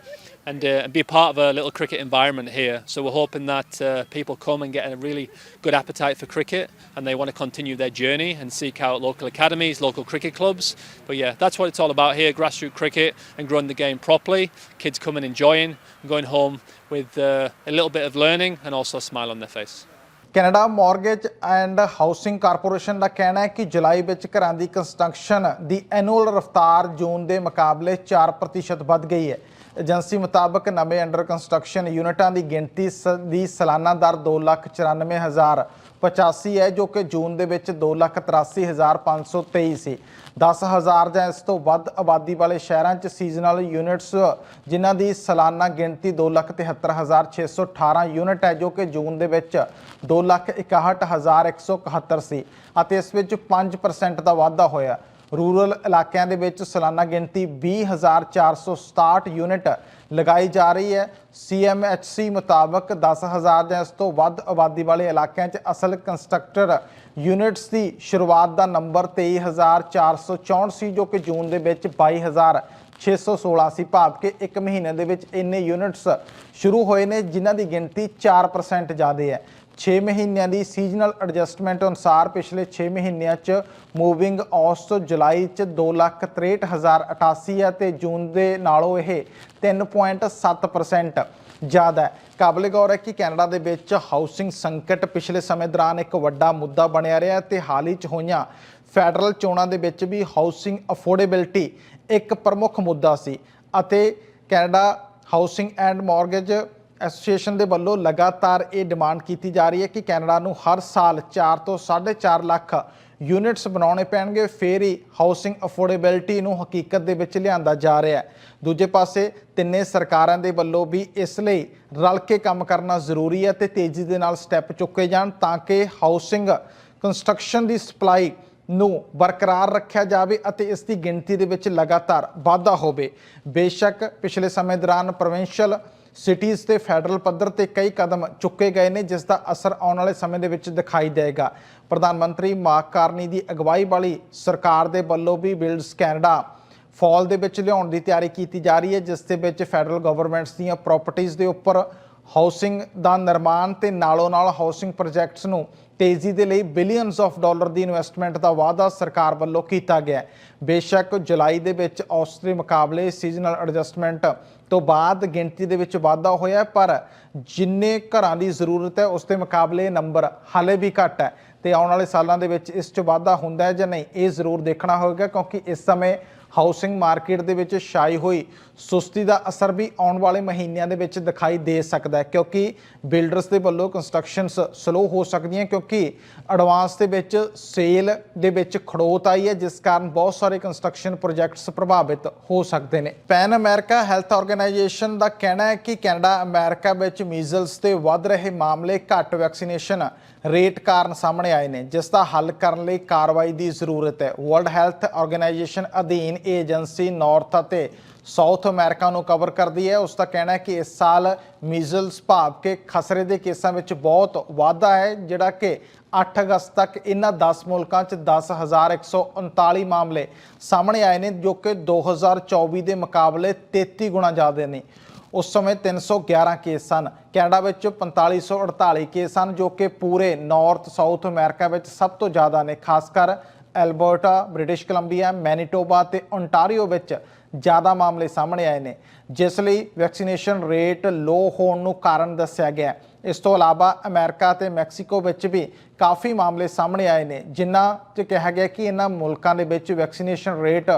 and, uh, and be a part of a little cricket environment here. So we're hoping that uh, people come and get a really good appetite for cricket, and they want to continue their journey and seek out local academies, local cricket clubs. But yeah, that's what it's all about here: grassroots cricket and growing the game properly. Kids coming, enjoying, and going home with uh, a little bit of learning and also a smile on their face. Canada mortgage and housing corporation ਦਾ ਕਹਿਣਾ ਹੈ ਕਿ ਜੁਲਾਈ ਵਿੱਚ ਘਰਾਂ ਦੀ ਕੰਸਟਰਕਸ਼ਨ ਦੀ ਐਨੂਅਲ ਰਫ਼ਤਾਰ ਜੂਨ ਦੇ ਮੁਕਾਬਲੇ 4% ਵੱਧ ਗਈ ਹੈ ਏਜੰਸੀ ਮੁਤਾਬਕ ਨਵੇਂ ਅੰਡਰ ਕੰਸਟਰਕਸ਼ਨ ਯੂਨਿਟਾਂ ਦੀ ਗਿਣਤੀ ਸ- ਦੀ ਸਾਲਾਨਾ ਦਰ 2,94,085 ਹੈ ਜੋ ਕਿ ਜੂਨ ਦੇ ਵਿੱਚ 2,83,523 ਸੀ 10000 ਜਾਂ ਇਸ ਤੋਂ ਵੱਧ ਆਬਾਦੀ ਵਾਲੇ ਸ਼ਹਿਰਾਂ 'ਚ ਸੀਜ਼ਨਲ ਯੂਨਿਟਸ ਜਿਨ੍ਹਾਂ ਦੀ ਸਾਲਾਨਾ ਗਿਣਤੀ 2,73,618 ਯੂਨਿਟ ਹੈ ਜੋ ਕਿ ਜੂਨ ਦੇ ਵਿੱਚ 2,61,171 ਸੀ ਅਤੇ ਇਸ ਵਿੱਚ 5% ਦਾ ਵਾਧਾ ਹੋਇਆ। ਰੂਰਲ ਇਲਾਕਿਆਂ ਦੇ ਵਿੱਚ ਸਾਲਾਨਾ ਗਿਣਤੀ 20467 ਯੂਨਿਟ ਲਗਾਈ ਜਾ ਰਹੀ ਹੈ। ਸੀਐਮਐਚਸੀ ਮੁਤਾਬਕ 10000 ਜਾਂ ਇਸ ਤੋਂ ਵੱਧ ਆਬਾਦੀ ਵਾਲੇ ਇਲਾਕਿਆਂ 'ਚ ਅਸਲ ਕੰਸਟਰਕਟਰ ਯੂਨਿਟਸ ਦੀ ਸ਼ੁਰੂਆਤ ਦਾ ਨੰਬਰ 23464 ਸੀ ਜੋ ਕਿ ਜੂਨ ਦੇ ਵਿੱਚ 22000 616 ਸੀ ਭਾਵ ਕਿ ਇੱਕ ਮਹੀਨੇ ਦੇ ਵਿੱਚ ਇੰਨੇ ਯੂਨਿਟਸ ਸ਼ੁਰੂ ਹੋਏ ਨੇ, ਜਿਨ੍ਹਾਂ ਦੀ ਗਿਣਤੀ 4% ਜ਼ਿਆਦਾ ਹੈ। 6 ਮਹੀਨਿਆਂ ਦੀ ਸੀਜ਼ਨਲ ਐਡਜਸਟਮੈਂਟ ਅਨੁਸਾਰ ਪਿਛਲੇ 6 ਮਹੀਨਿਆਂ 'ਚ ਮੂਵਿੰਗ ਔਸਤ ਜੁਲਾਈ 'ਚ 2,63,088 ਹੈ ਤੇ ਜੂਨ ਦੇ ਨਾਲੋਂ ਇਹ 3.7% ਜ਼ਿਆਦਾ ਹੈ। ਕਾਬਲੇ ਗੌਰ ਹੈ ਕਿ ਕੈਨੇਡਾ ਦੇ ਵਿੱਚ ਹਾਊਸਿੰਗ ਸੰਕਟ ਪਿਛਲੇ ਸਮੇਂ ਦੌਰਾਨ ਇੱਕ ਵੱਡਾ ਮੁੱਦਾ ਬਣਿਆ ਰਿਹਾ ਤੇ ਹਾਲ ਹੀ 'ਚ ਹੋਈਆਂ ਫੈਡਰਲ ਚੋਣਾਂ ਦੇ ਵਿੱਚ ਵੀ ਹਾਊਸਿੰਗ ਅਫੋਰਡੇਬਿਲਟੀ ਇੱਕ ਪ੍ਰਮੁੱਖ ਮੁੱਦਾ ਸੀ ਅਤੇ Canada Housing and Mortgage Association ਦੇ ਵੱਲੋਂ ਲਗਾਤਾਰ ਇਹ ਡਿਮਾਂਡ ਕੀਤੀ ਜਾ ਰਹੀ ਹੈ ਕਿ ਕੈਨੇਡਾ ਨੂੰ ਹਰ ਸਾਲ 4 ਤੋਂ 4.5 ਲੱਖ ਯੂਨਿਟਸ ਬਣਾਉਣੇ ਪੈਣਗੇ। ਫੇਰ ਹੀ ਹਾਊਸਿੰਗ ਅਫੋਰਡੇਬਿਲਟੀ ਨੂੰ ਹਕੀਕਤ ਦੇ ਵਿੱਚ ਲਿਆਂਦਾ ਜਾ ਰਿਹਾ ਹੈ। ਦੂਜੇ ਪਾਸੇ ਤਿੰਨੇ ਸਰਕਾਰਾਂ ਦੇ ਵੱਲੋਂ ਵੀ ਇਸ ਲਈ ਰਲ ਕੇ ਕੰਮ ਕਰਨਾ ਜ਼ਰੂਰੀ ਹੈ ਤੇ ਤੇਜ਼ੀ ਦੇ ਨਾਲ ਸਟੈਪ ਚੁੱਕੇ ਜਾਣ ਤਾਂ ਕਿ ਹਾਊਸਿੰਗ ਕੰਸਟਰਕਸ਼ਨ ਦੀ ਸਪਲਾਈ ਨੂੰ ਬਰਕਰਾਰ ਰੱਖਿਆ ਜਾਵੇ ਅਤੇ ਇਸ ਦੀ ਗਿਣਤੀ ਦੇ ਵਿੱਚ ਲਗਾਤਾਰ ਵਾਧਾ ਹੋਵੇ। ਬੇਸ਼ੱਕ ਪਿਛਲੇ ਸਮੇਂ ਦੌਰਾਨ ਪ੍ਰੋਵਿੰਸ਼ੀਅਲ ਸਿਟੀਜ਼ ਤੇ ਫੈਡਰਲ ਪੱਧਰ ਤੇ ਕਈ ਕਦਮ ਚੁੱਕੇ ਗਏ ਨੇ, ਜਿਸ ਦਾ ਅਸਰ ਆਉਣ ਵਾਲੇ ਸਮੇਂ ਦੇ ਵਿੱਚ ਦਿਖਾਈ ਦੇਵੇਗਾ। ਪ੍ਰਧਾਨ ਮੰਤਰੀ ਮਾਰਕ ਕਾਰਨੀ ਦੀ ਅਗਵਾਈ ਵਾਲੀ ਸਰਕਾਰ ਦੇ ਵੱਲੋਂ ਵੀ ਬਿਲਡਸ ਕੈਨੇਡਾ ਫਾਲ ਦੇ ਵਿੱਚ ਲਿਆਉਣ ਦੀ ਤਿਆਰੀ ਕੀਤੀ ਜਾ ਰਹੀ ਹੈ, ਜਿਸ ਦੇ ਵਿੱਚ ਫੈਡਰਲ ਗਵਰਨਮੈਂਟਸ ਦੀਆਂ ਪ੍ਰਾਪਰਟੀਆਂ ਦੇ ਉੱਪਰ ਹਾਊਸਿੰਗ ਦਾ ਨਿਰਮਾਣ ਤੇ ਨਾਲੋਂ ਨਾਲ ਹਾਊਸਿੰਗ ਪ੍ਰੋਜੈਕਟਸ ਨੂੰ ਤੇਜ਼ੀ ਦੇ ਲਈ ਬਿਲੀਅਨਸ ਆਫ ਡਾਲਰ ਦੀ ਇਨਵੈਸਟਮੈਂਟ ਦਾ ਵਾਅਦਾ ਸਰਕਾਰ ਵੱਲੋਂ ਕੀਤਾ ਗਿਆ ਹੈ। ਬੇਸ਼ੱਕ ਜੁਲਾਈ ਦੇ ਵਿੱਚ ਔਸਤ ਦੇ ਮੁਕਾਬਲੇ ਸੀਜ਼ਨਲ ਐਡਜਸਟਮੈਂਟ ਤੋਂ ਬਾਅਦ ਗਿਣਤੀ ਦੇ ਵਿੱਚ ਵਾਧਾ ਹੋਇਆ ਪਰ ਜਿੰਨੇ ਘਰਾਂ ਦੀ ਜ਼ਰੂਰਤ ਹੈ ਉਸ ਦੇ ਮੁਕਾਬਲੇ ਨੰਬਰ ਹਾਲੇ ਵੀ ਘੱਟ ਹੈ। ਤੇ ਆਉਣ ਵਾਲੇ ਸਾਲਾਂ ਦੇ ਵਿੱਚ ਇਸ 'ਚ ਵਾਧਾ ਹੁੰਦਾ ਹੈ ਜਾਂ ਨਹੀਂ, ਇਹ ਜ਼ਰੂਰ ਦੇਖਣਾ ਹੋਵੇਗਾ, ਕਿਉਂਕਿ ਇਸ ਸਮੇਂ ਹਾਊਸਿੰਗ ਮਾਰਕੀਟ ਦੇ ਵਿੱਚ ਛਾਈ ਹੋਈ ਸੁਸਤੀ ਦਾ ਅਸਰ ਵੀ ਆਉਣ ਵਾਲੇ ਮਹੀਨਿਆਂ ਦੇ ਵਿੱਚ ਦਿਖਾਈ ਦੇ ਸਕਦਾ ਹੈ, ਕਿਉਂਕਿ ਬਿਲਡਰਸ ਦੇ ਵੱਲੋਂ ਕੰਸਟਰਕਸ਼ਨਸ ਸਲੋ ਹੋ ਸਕਦੀਆਂ ਕਿਉਂਕਿ ਐਡਵਾਂਸ ਦੇ ਵਿੱਚ ਸੇਲ ਦੇ ਵਿੱਚ ਖੜੋਤ ਆਈ ਹੈ, ਜਿਸ ਕਾਰਨ ਬਹੁਤ ਸਾਰੇ ਕੰਸਟਰਕਸ਼ਨ ਪ੍ਰੋਜੈਕਟਸ ਪ੍ਰਭਾਵਿਤ ਹੋ ਸਕਦੇ ਨੇ। ਪੈਨ ਅਮਰੀਕਾ ਹੈਲਥ ਆਰਗੇਨਾਈਜੇਸ਼ਨ ਦਾ ਕਹਿਣਾ ਹੈ ਕਿ ਕੈਨੇਡਾ ਅਮਰੀਕਾ ਵਿੱਚ ਮੀਜ਼ਲਸ ਤੇ ਵੱਧ ਰਹੇ ਮਾਮਲੇ ਘੱਟ ਵੈਕਸੀਨੇਸ਼ਨ ਰੇਟ ਕਾਰਨ ਸਾਹਮਣੇ ਆਏ ਨੇ, ਜਿਸ ਦਾ ਹੱਲ ਕਰਨ ਲਈ ਕਾਰਵਾਈ ਦੀ ਜ਼ਰੂਰਤ ਹੈ। ਵਰਲਡ ਹੈਲਥ ਆਰਗੇਨਾਈਜੇਸ਼ਨ ਅਧੀਨ ਏਜੰਸੀ ਨਾਰਥ ਅਤੇ ਸਾਊਥ ਅਮਰੀਕਾ ਨੂੰ ਕਵਰ ਕਰਦੀ ਹੈ। ਉਸ ਦਾ ਕਹਿਣਾ ਹੈ ਕਿ ਇਸ ਸਾਲ ਮੀਜ਼ਲਸ ਭਾਵ ਕਿ ਖਸਰੇ ਦੇ ਕੇਸਾਂ ਵਿੱਚ ਬਹੁਤ ਵਾਧਾ ਹੈ, ਜਿਹੜਾ ਕਿ 8 ਅਗਸਤ ਤੱਕ ਇਹਨਾਂ 10 ਮੁਲਕਾਂ 'ਚ 10139 ਮਾਮਲੇ ਸਾਹਮਣੇ ਆਏ ਨੇ, ਜੋ ਕਿ 2024 ਦੇ ਮੁਕਾਬਲੇ 33 ਗੁਣਾ ਜ਼ਿਆਦਾ ਨੇ। ਉਸ ਸਮੇਂ 311 ਕੇਸ ਸਨ। ਕੈਨੇਡਾ ਵਿੱਚ 4548 ਕੇਸ ਸਨ, ਜੋ ਕਿ ਪੂਰੇ ਨਾਰਥ ਸਾਊਥ ਅਮਰੀਕਾ ਵਿੱਚ ਸਭ ਤੋਂ ਜ਼ਿਆਦਾ ਨੇ। ਖਾਸ ਕਰ ਐਲਬਰਟਾ, ਬ੍ਰਿਟਿਸ਼ ਕੋਲੰਬੀਆ, ਮੈਨੀਟੋਬਾ ਤੇ ਓਨਟਾਰੀਓ ਵਿੱਚ ਜ਼ਿਆਦਾ ਮਾਮਲੇ ਸਾਹਮਣੇ ਆਏ ਨੇ, ਜਿਸ ਲਈ ਵੈਕਸੀਨੇਸ਼ਨ ਰੇਟ ਲੋ ਹੋਣ ਨੂੰ ਕਾਰਨ ਦੱਸਿਆ ਗਿਆ ਇਸ ਤੋਂ ਇਲਾਵਾ ਅਮਰੀਕਾ ਤੇ ਮੈਕਸੀਕੋ ਵਿੱਚ ਵੀ ਕਾਫੀ ਮਾਮਲੇ ਸਾਹਮਣੇ ਆਏ ਨੇ ਜਿਨ੍ਹਾਂ 'ਚ ਕਿਹਾ ਗਿਆ ਕਿ ਇਹਨਾਂ ਮੁਲਕਾਂ ਦੇ ਵਿੱਚ ਵੈਕਸੀਨੇਸ਼ਨ ਰੇਟ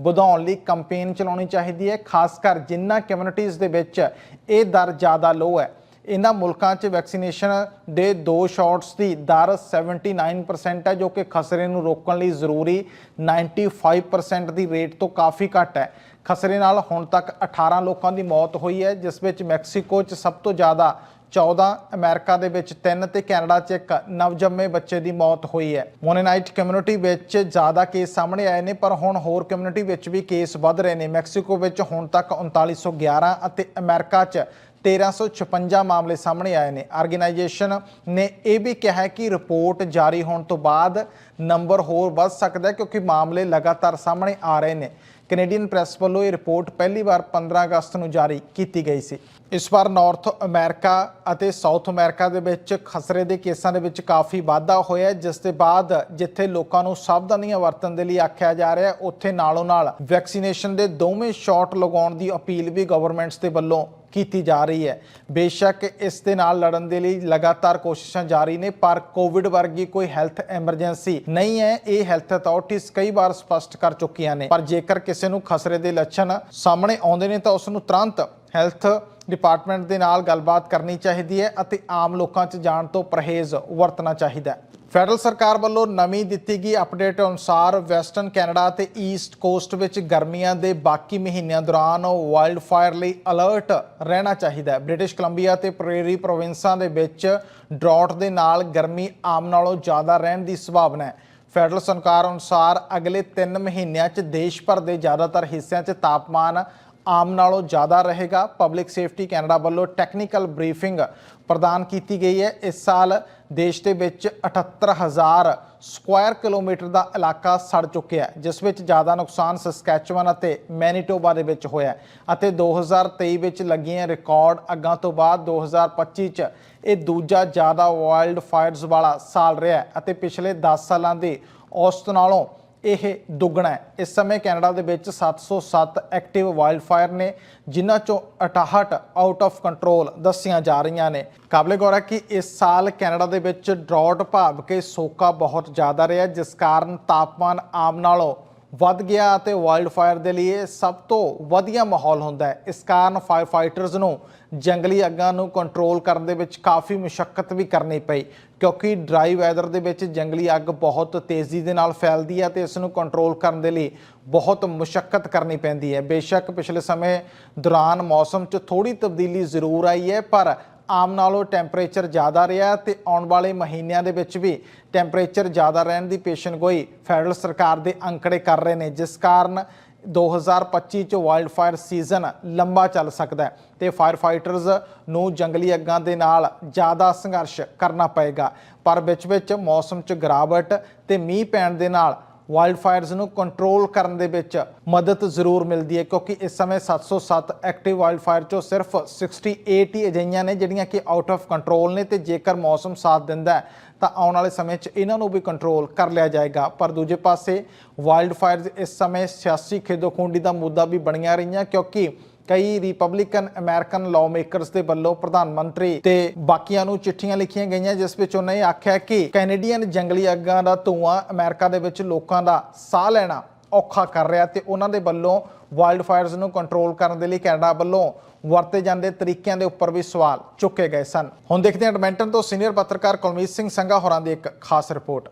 ਵਧਾਉਣ ਲਈ ਕੈਂਪੇਨ ਚਲਾਉਣੀ ਚਾਹੀਦੀ ਹੈ, ਖਾਸ ਕਰ ਜਿਨ੍ਹਾਂ ਕਮਿਊਨਿਟੀਜ਼ ਦੇ ਵਿੱਚ ਇਹ ਦਰ ਜ਼ਿਆਦਾ ਲੋ ਹੈ। ਇਹਨਾਂ ਮੁਲਕਾਂ 'ਚ ਵੈਕਸੀਨੇਸ਼ਨ ਦੇ ਦੋ ਸ਼ਾਟਸ ਦੀ ਦਰ 79% ਹੈ, ਜੋ ਕਿ ਖਸਰੇ ਨੂੰ ਰੋਕਣ ਲਈ ਜ਼ਰੂਰੀ। 95% ਦੀ ਰੇਟ ਤੋਂ ਕਾਫੀ ਘੱਟ ਹੈ। ਖਸਰੇ ਨਾਲ ਹੁਣ ਤੱਕ 18 ਲੋਕਾਂ ਦੀ ਮੌਤ ਹੋਈ ਹੈ, ਜਿਸ ਵਿੱਚ ਮੈਕਸੀਕੋ 'ਚ ਸਭ ਤੋਂ ਜ਼ਿਆਦਾ 14 ਅਮਰੀਕਾ ਦੇ ਵਿੱਚ 3 ਤੇ ਕੈਨੇਡਾ 'ਚ ਇੱਕ ਨਵਜੰਮੇ ਬੱਚੇ ਦੀ ਮੌਤ ਹੋਈ ਹੈ। ਮੋਨੇਨਾਈਟ ਕਮਿਊਨਿਟੀ ਵਿੱਚ ਜ਼ਿਆਦਾ ਕੇਸ ਸਾਹਮਣੇ ਆਏ ਨੇ, ਪਰ ਹੁਣ ਹੋਰ ਕਮਿਊਨਿਟੀ ਵਿੱਚ ਵੀ ਕੇਸ ਵੱਧ ਰਹੇ ਨੇ। ਮੈਕਸੀਕੋ ਵਿੱਚ ਹੁਣ ਤੱਕ 3911 ਅਤੇ ਅਮਰੀਕਾ 'ਚ 1356 ਮਾਮਲੇ ਸਾਹਮਣੇ ਆਏ ਨੇ। ਆਰਗੇਨਾਈਜੇਸ਼ਨ ਨੇ ਇਹ ਵੀ ਕਿਹਾ ਹੈ ਕਿ ਰਿਪੋਰਟ ਜਾਰੀ ਹੋਣ ਤੋਂ ਬਾਅਦ ਨੰਬਰ ਹੋਰ ਵੱਧ ਸਕਦਾ ਹੈ, ਕਿਉਂਕਿ ਮਾਮਲੇ ਲਗਾਤਾਰ ਸਾਹਮਣੇ ਆ ਰਹੇ ਨੇ। ਕੈਨੇਡੀਅਨ ਪ੍ਰੈਸ ਵੱਲੋਂ ਇਹ ਰਿਪੋਰਟ ਪਹਿਲੀ ਵਾਰ 15 ਅਗਸਤ ਨੂੰ ਜਾਰੀ ਕੀਤੀ ਗਈ ਸੀ। ਇਸ ਵਾਰ ਨਾਰਥ ਅਮਰੀਕਾ ਅਤੇ ਸਾਊਥ ਅਮਰੀਕਾ ਦੇ ਵਿੱਚ ਖਸਰੇ ਦੇ ਕੇਸਾਂ ਦੇ ਵਿੱਚ ਕਾਫੀ ਵਾਧਾ ਹੋਇਆ ਜਿਸ ਦੇ ਬਾਅਦ ਜਿੱਥੇ ਲੋਕਾਂ ਨੂੰ ਸਾਵਧਾਨੀਆਂ ਵਰਤਣ ਦੇ ਲਈ ਆਖਿਆ ਜਾ ਰਿਹਾ ਉੱਥੇ ਨਾਲੋਂ ਨਾਲ ਵੈਕਸੀਨੇਸ਼ਨ ਦੇ ਦੋਵੇਂ ਸ਼ਾਟ ਲਗਾਉਣ ਦੀ ਅਪੀਲ ਵੀ ਗਵਰਨਮੈਂਟਸ ਦੇ ਵੱਲੋਂ ਕੀਤੀ ਜਾ ਰਹੀ ਹੈ। ਬੇਸ਼ੱਕ ਇਸ ਦੇ ਨਾਲ ਲੜਨ ਦੇ ਲਈ ਲਗਾਤਾਰ ਕੋਸ਼ਿਸ਼ਾਂ ਜਾਰੀ ਨੇ, ਪਰ ਕੋਵਿਡ ਵਰਗੀ ਕੋਈ ਹੈਲਥ ਐਮਰਜੈਂਸੀ ਨਹੀਂ ਹੈ। ਇਹ ਹੈਲਥ ਅਥਾਰਟੀਜ਼ ਕਈ ਵਾਰ ਸਪਸ਼ਟ ਕਰ ਚੁੱਕੀਆਂ ਨੇ। ਪਰ ਜੇਕਰ ਕਿਸੇ ਨੂੰ ਖਸਰੇ ਦੇ ਲੱਛਣ ਸਾਹਮਣੇ ਆਉਂਦੇ ਨੇ, ਤਾਂ ਉਸ ਨੂੰ ਤੁਰੰਤ ਹੈਲਥ ਡਿਪਾਰਟਮੈਂਟ ਦੇ ਨਾਲ ਗੱਲਬਾਤ ਕਰਨੀ ਚਾਹੀਦੀ ਹੈ ਅਤੇ ਆਮ ਲੋਕਾਂ 'ਚ ਜਾਣ ਤੋਂ ਪਰਹੇਜ਼ ਵਰਤਣਾ ਚਾਹੀਦਾ ਹੈ। ਫੈਡਰਲ ਸਰਕਾਰ ਵੱਲੋਂ ਨਵੀਂ ਦਿੱਤੀ ਗਈ ਅਪਡੇਟ ਅਨੁਸਾਰ ਵੈਸਟਰਨ ਕੈਨੇਡਾ ਤੇ ਈਸਟ ਕੋਸਟ ਵਿੱਚ ਗਰਮੀਆਂ ਦੇ ਬਾਕੀ ਮਹੀਨਿਆਂ ਦੌਰਾਨ ਵਾਈਲਡ ਫਾਇਰ ਲਈ ਅਲਰਟ ਰਹਿਣਾ ਚਾਹੀਦਾ ਹੈ। ਬ੍ਰਿਟਿਸ਼ ਕੋਲੰਬੀਆ ਤੇ ਪ੍ਰੇਰੀ ਪ੍ਰੋਵਿੰਸਾਂ ਦੇ ਵਿੱਚ ਡਰਾਟ ਦੇ ਨਾਲ ਗਰਮੀ ਆਮ ਨਾਲੋਂ ਜ਼ਿਆਦਾ ਰਹਿਣ ਦੀ ਸੰਭਾਵਨਾ ਹੈ। ਫੈਡਰਲ ਸਰਕਾਰ ਅਨੁਸਾਰ ਅਗਲੇ 3 ਮਹੀਨਿਆਂ 'ਚ ਦੇਸ਼ ਭਰ ਦੇ ਜ਼ਿਆਦਾਤਰ ਹਿੱਸਿਆਂ 'ਚ ਤਾਪਮਾਨ ਆਮ ਨਾਲੋਂ ਜ਼ਿਆਦਾ ਰਹੇਗਾ। ਪਬਲਿਕ ਸੇਫਟੀ ਕੈਨੇਡਾ ਵੱਲੋਂ ਟੈਕਨੀਕਲ ਬਰੀਫਿੰਗ ਪ੍ਰਦਾਨ ਕੀਤੀ ਗਈ ਹੈ। ਇਸ ਸਾਲ ਦੇਸ਼ ਦੇ ਵਿੱਚ 78000 ਸਕੁਆਇਰ ਕਿਲੋਮੀਟਰ ਦਾ ਇਲਾਕਾ ਸੜ ਚੁੱਕਿਆ ਹੈ, ਜਿਸ ਵਿੱਚ ਜ਼ਿਆਦਾ ਨੁਕਸਾਨ ਸਸਕੈਚੁਅਨ ਅਤੇ ਮੈਨੀਟੋਬਾ ਦੇ ਵਿੱਚ ਹੋਇਆ ਹੈ। ਅਤੇ 2023 ਵਿੱਚ ਲੱਗੀਆਂ ਰਿਕਾਰਡ ਅੱਗਾਂ ਤੋਂ ਬਾਅਦ 2025 ਚ ਇਹ ਦੂਜਾ ਜ਼ਿਆਦਾ ਵਾਈਲਡ ਫਾਇਰਸ ਵਾਲਾ ਸਾਲ ਰਿਹਾ ਅਤੇ ਪਿਛਲੇ 10 ਸਾਲਾਂ ਦੀ ਔਸਤ ਨਾਲੋਂ ਇਹ ਦੁੱਗਣਾ ਹੈ। ਇਸ ਸਮੇਂ ਕੈਨੇਡਾ ਦੇ ਵਿੱਚ 707 ਐਕਟਿਵ ਵਾਈਲਡਫਾਇਰ ਨੇ, ਜਿਨ੍ਹਾਂ ਚੋਂ 68 ਆਊਟ ਆਫ ਕੰਟਰੋਲ ਦੱਸੀਆਂ ਜਾ ਰਹੀਆਂ ਨੇ। ਕਾਬਲੇ ਗੌਰ ਹੈ ਕਿ ਇਸ ਸਾਲ ਕੈਨੇਡਾ ਦੇ ਵਿੱਚ ਡਰਾਟ ਭਾਵ ਕੇ ਸੋਕਾ ਬਹੁਤ ਜ਼ਿਆਦਾ ਰਿਹਾ, ਜਿਸ ਕਾਰਨ ਤਾਪਮਾਨ ਆਮ ਨਾਲੋਂ ਵੱਧ ਗਿਆ ਅਤੇ ਵਾਈਲਡ ਫਾਇਰ ਦੇ ਲਈ ਇਹ ਸਭ ਤੋਂ ਵਧੀਆ ਮਾਹੌਲ ਹੁੰਦਾ ਹੈ। ਇਸ ਕਾਰਨ ਫਾਇਰ ਫਾਈਟਰਸ ਨੂੰ ਜੰਗਲੀ ਅੱਗਾਂ ਨੂੰ ਕੰਟਰੋਲ ਕਰਨ ਦੇ ਵਿੱਚ ਕਾਫੀ ਮੁਸ਼ਕਲ ਵੀ ਕਰਨੀ ਪਈ, ਕਿਉਂਕਿ ਡਰਾਈ ਵੈਦਰ ਦੇ ਵਿੱਚ ਜੰਗਲੀ ਅੱਗ ਬਹੁਤ ਤੇਜ਼ੀ ਦੇ ਨਾਲ ਫੈਲਦੀ ਹੈ ਤੇ ਇਸ ਨੂੰ ਕੰਟਰੋਲ ਕਰਨ ਦੇ ਲਈ ਬਹੁਤ ਮੁਸ਼ਕਲ ਕਰਨੀ ਪੈਂਦੀ ਹੈ। ਬੇਸ਼ੱਕ ਪਿਛਲੇ ਸਮੇਂ ਦੌਰਾਨ ਮੌਸਮ 'ਚ ਥੋੜੀ ਤਬਦੀਲੀ ਜ਼ਰੂਰ ਆਈ ਹੈ, ਪਰ ਆਮ ਨਾਲੋਂ ਟੈਂਪਰੇਚਰ ਜ਼ਿਆਦਾ ਰਿਹਾ ਤੇ ਆਉਣ ਵਾਲੇ ਮਹੀਨਿਆਂ ਦੇ ਵਿੱਚ ਵੀ ਟੈਂਪਰੇਚਰ ਜ਼ਿਆਦਾ ਰਹਿਣ ਦੀ ਪੇਸ਼ਨਗੋਈ ਫੈਡਰਲ ਸਰਕਾਰ ਦੇ ਅੰਕੜੇ ਕਰ ਰਹੇ ਨੇ, ਜਿਸ ਕਾਰਨ 2025 ਚ ਵਾਈਲਡ ਫਾਇਰ ਸੀਜ਼ਨ ਲੰਬਾ ਚੱਲ ਸਕਦਾ ਹੈ ਤੇ ਫਾਇਰ ਫਾਈਟਰਸ ਨੂੰ ਜੰਗਲੀ ਅੱਗਾਂ ਦੇ ਨਾਲ ਜ਼ਿਆਦਾ ਸੰਘਰਸ਼ ਕਰਨਾ ਪਏਗਾ। ਪਰ ਵਿੱਚ ਵਿੱਚ ਮੌਸਮ 'ਚ ਗਿਰਾਵਟ ਤੇ ਮੀਂਹ ਪੈਣ ਦੇ ਨਾਲ ਵਾਈਲਡ ਫਾਇਰਸ ਨੂੰ ਕੰਟਰੋਲ ਕਰਨ ਦੇ ਵਿੱਚ ਮਦਦ ਜ਼ਰੂਰ ਮਿਲਦੀ ਹੈ, ਕਿਉਂਕਿ ਇਸ ਸਮੇਂ 707 ਐਕਟਿਵ ਵਾਈਲਡ ਫਾਇਰ ਚੋਂ ਸਿਰਫ 68 ਹੀ ਅਜਿਹੀਆਂ ਨੇ ਜਿਹੜੀਆਂ ਕਿ ਆਊਟ ਆਫ ਕੰਟਰੋਲ ਨੇ ਤੇ ਜੇਕਰ ਮੌਸਮ ਸਾਥ ਦਿੰਦਾ ਤਾਂ ਆਉਣ ਵਾਲੇ ਸਮੇਂ 'ਚ ਇਹਨਾਂ ਨੂੰ ਵੀ ਕੰਟਰੋਲ ਕਰ ਲਿਆ ਜਾਏਗਾ। ਪਰ ਦੂਜੇ ਪਾਸੇ ਵਾਈਲਡ ਫਾਇਰਸ ਇਸ ਸਮੇਂ ਸਿਆਸੀ ਖੇਦੋਖੂੰਡੀ ਦਾ ਮੁੱਦਾ ਵੀ ਬਣੀਆਂ ਰਹੀਆਂ, ਕਿਉਂਕਿ ਕਈ ਰਿਪਬਲਿਕਨ ਅਮਰੀਕਨ ਲਾਅ ਮੇਕਰਸ ਦੇ ਵੱਲੋਂ ਪ੍ਰਧਾਨ ਮੰਤਰੀ ਤੇ ਬਾਕੀਆਂ ਨੂੰ ਚਿੱਠੀਆਂ ਲਿਖੀਆਂ ਗਈਆਂ, ਜਿਸ ਵਿੱਚ ਉਹਨਾਂ ਇਹ ਆਖਿਆ ਕਿ ਕੈਨੇਡੀਅਨ ਜੰਗਲੀ ਅੱਗਾਂ ਦਾ ਧੂਆਂ ਅਮਰੀਕਾ ਦੇ ਵਿੱਚ ਲੋਕਾਂ ਦਾ ਸਾਹ ਲੈਣਾ ਔਖਾ ਕਰ ਰਿਹਾ ਤੇ ਉਹਨਾਂ ਦੇ ਵੱਲੋਂ ਵਾਈਲਡ ਫਾਇਰਸ ਨੂੰ ਕੰਟਰੋਲ ਕਰਨ ਦੇ ਲਈ ਕੈਨੇਡਾ ਵੱਲੋਂ ਵਰਤੇ ਜਾਂਦੇ ਤਰੀਕਿਆਂ ਦੇ ਉੱਪਰ ਵੀ ਸਵਾਲ ਚੁੱਕੇ ਗਏ ਸਨ। ਹੁਣ ਦੇਖਦੇ ਹਾਂ ਐਡਮਿੰਟਨ ਤੋਂ ਸੀਨੀਅਰ ਪੱਤਰਕਾਰ ਕੁਲਮੀਤ ਸਿੰਘ ਸੰਘਾ ਹੋਰਾਂ ਦੀ ਇੱਕ ਖਾਸ ਰਿਪੋਰਟ।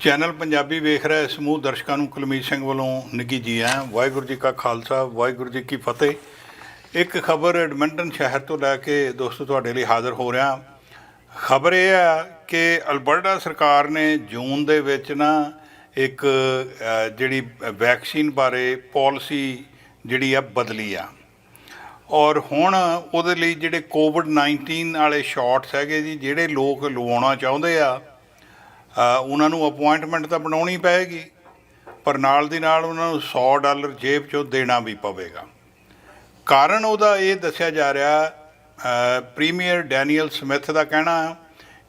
ਚੈਨਲ ਪੰਜਾਬੀ ਵੇਖ ਰਹੇ ਸਮੂਹ ਦਰਸ਼ਕਾਂ ਨੂੰ ਕੁਲਮੀਤ ਸਿੰਘ ਵੱਲੋਂ ਨਿੱਘੀ ਜੀ ਆਇਆਂ ਵਾਹਿਗੁਰੂ ਜੀ ਕਾ ਖਾਲਸਾ, ਵਾਹਿਗੁਰੂ ਜੀ ਕੀ ਫਤਿਹ। ਇੱਕ ਖਬਰ ਐਡਮਿੰਟਨ ਸ਼ਹਿਰ ਤੋਂ ਲੈ ਕੇ ਦੋਸਤੋ ਤੁਹਾਡੇ ਲਈ ਹਾਜ਼ਰ ਹੋ ਰਿਹਾ। ਖਬਰ ਇਹ ਆ ਕਿ ਅਲਬਰਟਾ ਸਰਕਾਰ ਨੇ ਜੂਨ ਦੇ ਵਿੱਚ ਨਾ ਇੱਕ ਜਿਹੜੀ ਵੈਕਸੀਨ ਬਾਰੇ ਪਾਲਿਸੀ ਜਿਹੜੀ ਆ ਬਦਲੀ ਆ। ਔਰ ਹੁਣ ਉਹਦੇ ਲਈ ਜਿਹੜੇ ਕੋਵਿਡ 19 ਵਾਲੇ ਸ਼ਾਟਸ ਹੈਗੇ ਜੀ, ਜਿਹੜੇ ਲੋਕ ਲਵਾਉਣਾ ਚਾਹੁੰਦੇ ਆ ਉਹਨਾਂ ਨੂੰ ਅਪਾਇੰਟਮੈਂਟ ਤਾਂ ਬਣਾਉਣੀ ਪਏਗੀ, ਪਰ ਨਾਲ ਦੀ ਨਾਲ ਉਹਨਾਂ ਨੂੰ 100 ਡਾਲਰ ਜੇਬ ਚੋਂ ਦੇਣਾ ਵੀ ਪਵੇਗਾ। ਕਾਰਨ ਉਹਦਾ ਇਹ ਦੱਸਿਆ ਜਾ ਰਿਹਾ ਪ੍ਰੀਮੀਅਰ ਡੈਨੀਅਲ ਸਮਿਥ ਦਾ ਕਹਿਣਾ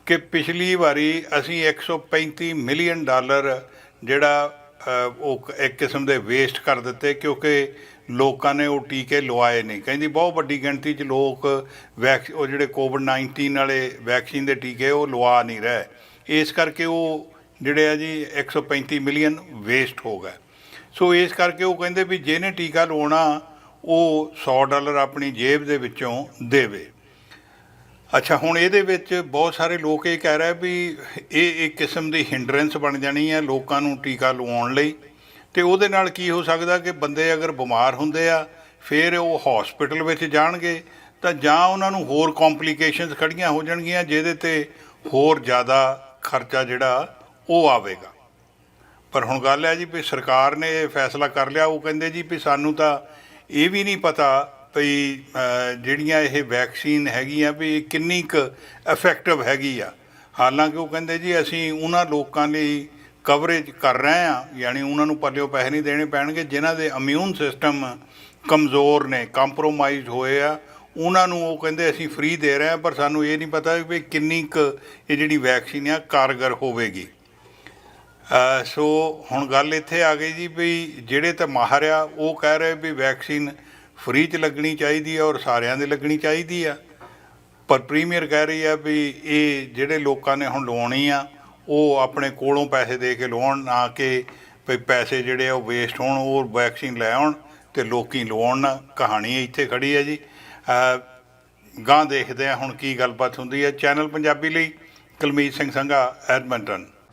ਕਿ ਪਿਛਲੀ ਵਾਰੀ ਅਸੀਂ 135 ਮਿਲੀਅਨ ਡਾਲਰ ਜਿਹੜਾ ਉਹ ਇੱਕ ਕਿਸਮ ਦੇ ਵੇਸਟ ਕਰ ਦਿੱਤੇ ਕਿਉਂਕਿ ਲੋਕਾਂ ਨੇ ਉਹ ਟੀਕੇ ਲਵਾਏ ਨਹੀਂ। ਕਹਿੰਦੀ ਬਹੁਤ ਵੱਡੀ ਗਿਣਤੀ 'ਚ ਲੋਕ ਵੈਕ, ਉਹ ਜਿਹੜੇ ਕੋਵਿਡ 19 ਵਾਲੇ ਵੈਕਸੀਨ ਦੇ ਟੀਕੇ ਉਹ ਲਵਾ ਨਹੀਂ ਰਹੇ। ਇਸ ਕਰਕੇ ਉਹ ਜਿਹੜੇ ਆ ਜੀ 135 ਮਿਲੀਅਨ ਵੇਸਟ ਹੋ ਗਏ। ਸੋ ਇਸ ਕਰਕੇ ਉਹ ਕਹਿੰਦੇ ਵੀ ਜਿਹਨੇ ਟੀਕਾ ਲਵਾਉਣਾ ਉਹ 100 ਡਾਲਰ ਆਪਣੀ ਜੇਬ ਦੇ ਵਿੱਚੋਂ ਦੇਵੇ। ਅੱਛਾ, ਹੁਣ ਇਹਦੇ ਵਿੱਚ ਬਹੁਤ ਸਾਰੇ ਲੋਕ ਇਹ ਕਹਿ ਰਹੇ ਵੀ ਇਹ ਇੱਕ ਕਿਸਮ ਦੀ ਹਿੰਡਰੈਂਸ ਬਣ ਜਾਣੀ ਹੈ ਲੋਕਾਂ ਨੂੰ ਟੀਕਾ ਲਵਾਉਣ ਲਈ। ਤੇ ਉਹਦੇ ਨਾਲ ਕੀ ਹੋ ਸਕਦਾ ਕਿ ਬੰਦੇ ਅਗਰ ਬਿਮਾਰ ਹੁੰਦੇ ਆ, ਫਿਰ ਉਹ ਹਸਪੀਟਲ ਵਿੱਚ ਜਾਣਗੇ, ਤਾਂ ਜਾਂ ਉਹਨਾਂ ਨੂੰ ਹੋਰ ਕੰਪਲਿਕੇਸ਼ਨਸ ਖੜੀਆਂ ਹੋ ਜਾਣਗੀਆਂ, ਜਿਹਦੇ ਤੇ ਹੋਰ ਜ਼ਿਆਦਾ ਖਰਚਾ ਜਿਹੜਾ ਉਹ ਆਵੇਗਾ। ਪਰ ਹੁਣ ਗੱਲ ਹੈ ਜੀ ਵੀ ਸਰਕਾਰ ਨੇ ਇਹ ਫੈਸਲਾ ਕਰ ਲਿਆ, ਉਹ ਕਹਿੰਦੇ ਜੀ ਵੀ ਸਾਨੂੰ ਤਾਂ ਇਹ ਵੀ ਨਹੀਂ ਪਤਾ ਵੀ ਜਿਹੜੀਆਂ ਇਹ ਵੈਕਸੀਨ ਹੈਗੀਆਂ ਵੀ ਇਹ ਕਿੰਨੀ ਕੁ ਇਫੈਕਟਿਵ ਹੈਗੀ ਆ। ਹਾਲਾਂਕਿ ਉਹ ਕਹਿੰਦੇ ਜੀ ਅਸੀਂ ਉਹਨਾਂ ਲੋਕਾਂ ਲਈ ਕਵਰੇਜ ਕਰ ਰਹੇ ਆ ਯਾਨੀ ਉਹਨਾਂ ਨੂੰ ਪੱਲਿਓ ਪੈਸੇ ਨਹੀਂ ਦੇਣੇ ਪੈਣਗੇ, ਜਿਨ੍ਹਾਂ ਦੇ ਇਮਿਊਨ ਸਿਸਟਮ ਕਮਜ਼ੋਰ ਨੇ ਕੰਪਰੋਮਾਈਜ਼ ਹੋਏ ਆ, ਉਹਨਾਂ ਨੂੰ ਉਹ ਕਹਿੰਦੇ ਅਸੀਂ ਫ੍ਰੀ ਦੇ ਰਹੇ ਆ ਪਰ ਸਾਨੂੰ ਇਹ ਨਹੀਂ ਪਤਾ ਵੀ ਕਿੰਨੀ ਕੁ ਇਹ ਜਿਹੜੀ ਵੈਕਸੀਨ ਆ ਕਾਰਗਰ ਹੋਵੇਗੀ। ਸੋ ਹੁਣ ਗੱਲ ਇੱਥੇ ਆ ਗਈ ਜੀ ਵੀ ਜਿਹੜੇ ਤਾਂ ਮਾਹਰ ਆ ਉਹ ਕਹਿ ਰਹੇ ਵੀ ਵੈਕਸੀਨ ਫ੍ਰੀ ਚ ਲੱਗਣੀ ਚਾਹੀਦੀ ਆ ਔਰ ਸਾਰਿਆਂ ਦੇ ਲੱਗਣੀ ਚਾਹੀਦੀ ਆ। ਪਰ ਪ੍ਰੀਮੀਅਰ ਕਹਿ ਰਹੀ ਆ ਵੀ ਇਹ ਜਿਹੜੇ ਲੋਕਾਂ ਨੇ ਹੁਣ ਲਵਾਉਣੀ ਆ ਉਹ ਆਪਣੇ ਕੋਲੋਂ ਪੈਸੇ ਦੇ ਕੇ ਲਵਾਉਣ ਨਾ ਕਿ ਵੀ ਪੈਸੇ ਜਿਹੜੇ ਆ ਉਹ ਵੇਸਟ ਹੋਣ ਉਹ ਵੈਕਸੀਨ ਲੈ ਆਉਣ ਤੇ ਲੋਕੀ ਲਵਾਉਣ। ਨਾ ਕਹਾਣੀ ਇੱਥੇ ਖੜੀ ਹੈ ਜੀ। ਅ, ਗਾਂ ਦੇਖਦੇ ਆ ਹੁਣ ਕੀ ਗੱਲਬਾਤ ਹੁੰਦੀ ਹੈ ਚੈਨਲ ਪੰਜਾਬੀ ਲਈ ਕੁਲਮੀਤ ਸਿੰਘ ਸੰਘਾ ਐਡਮਿੰਟਨ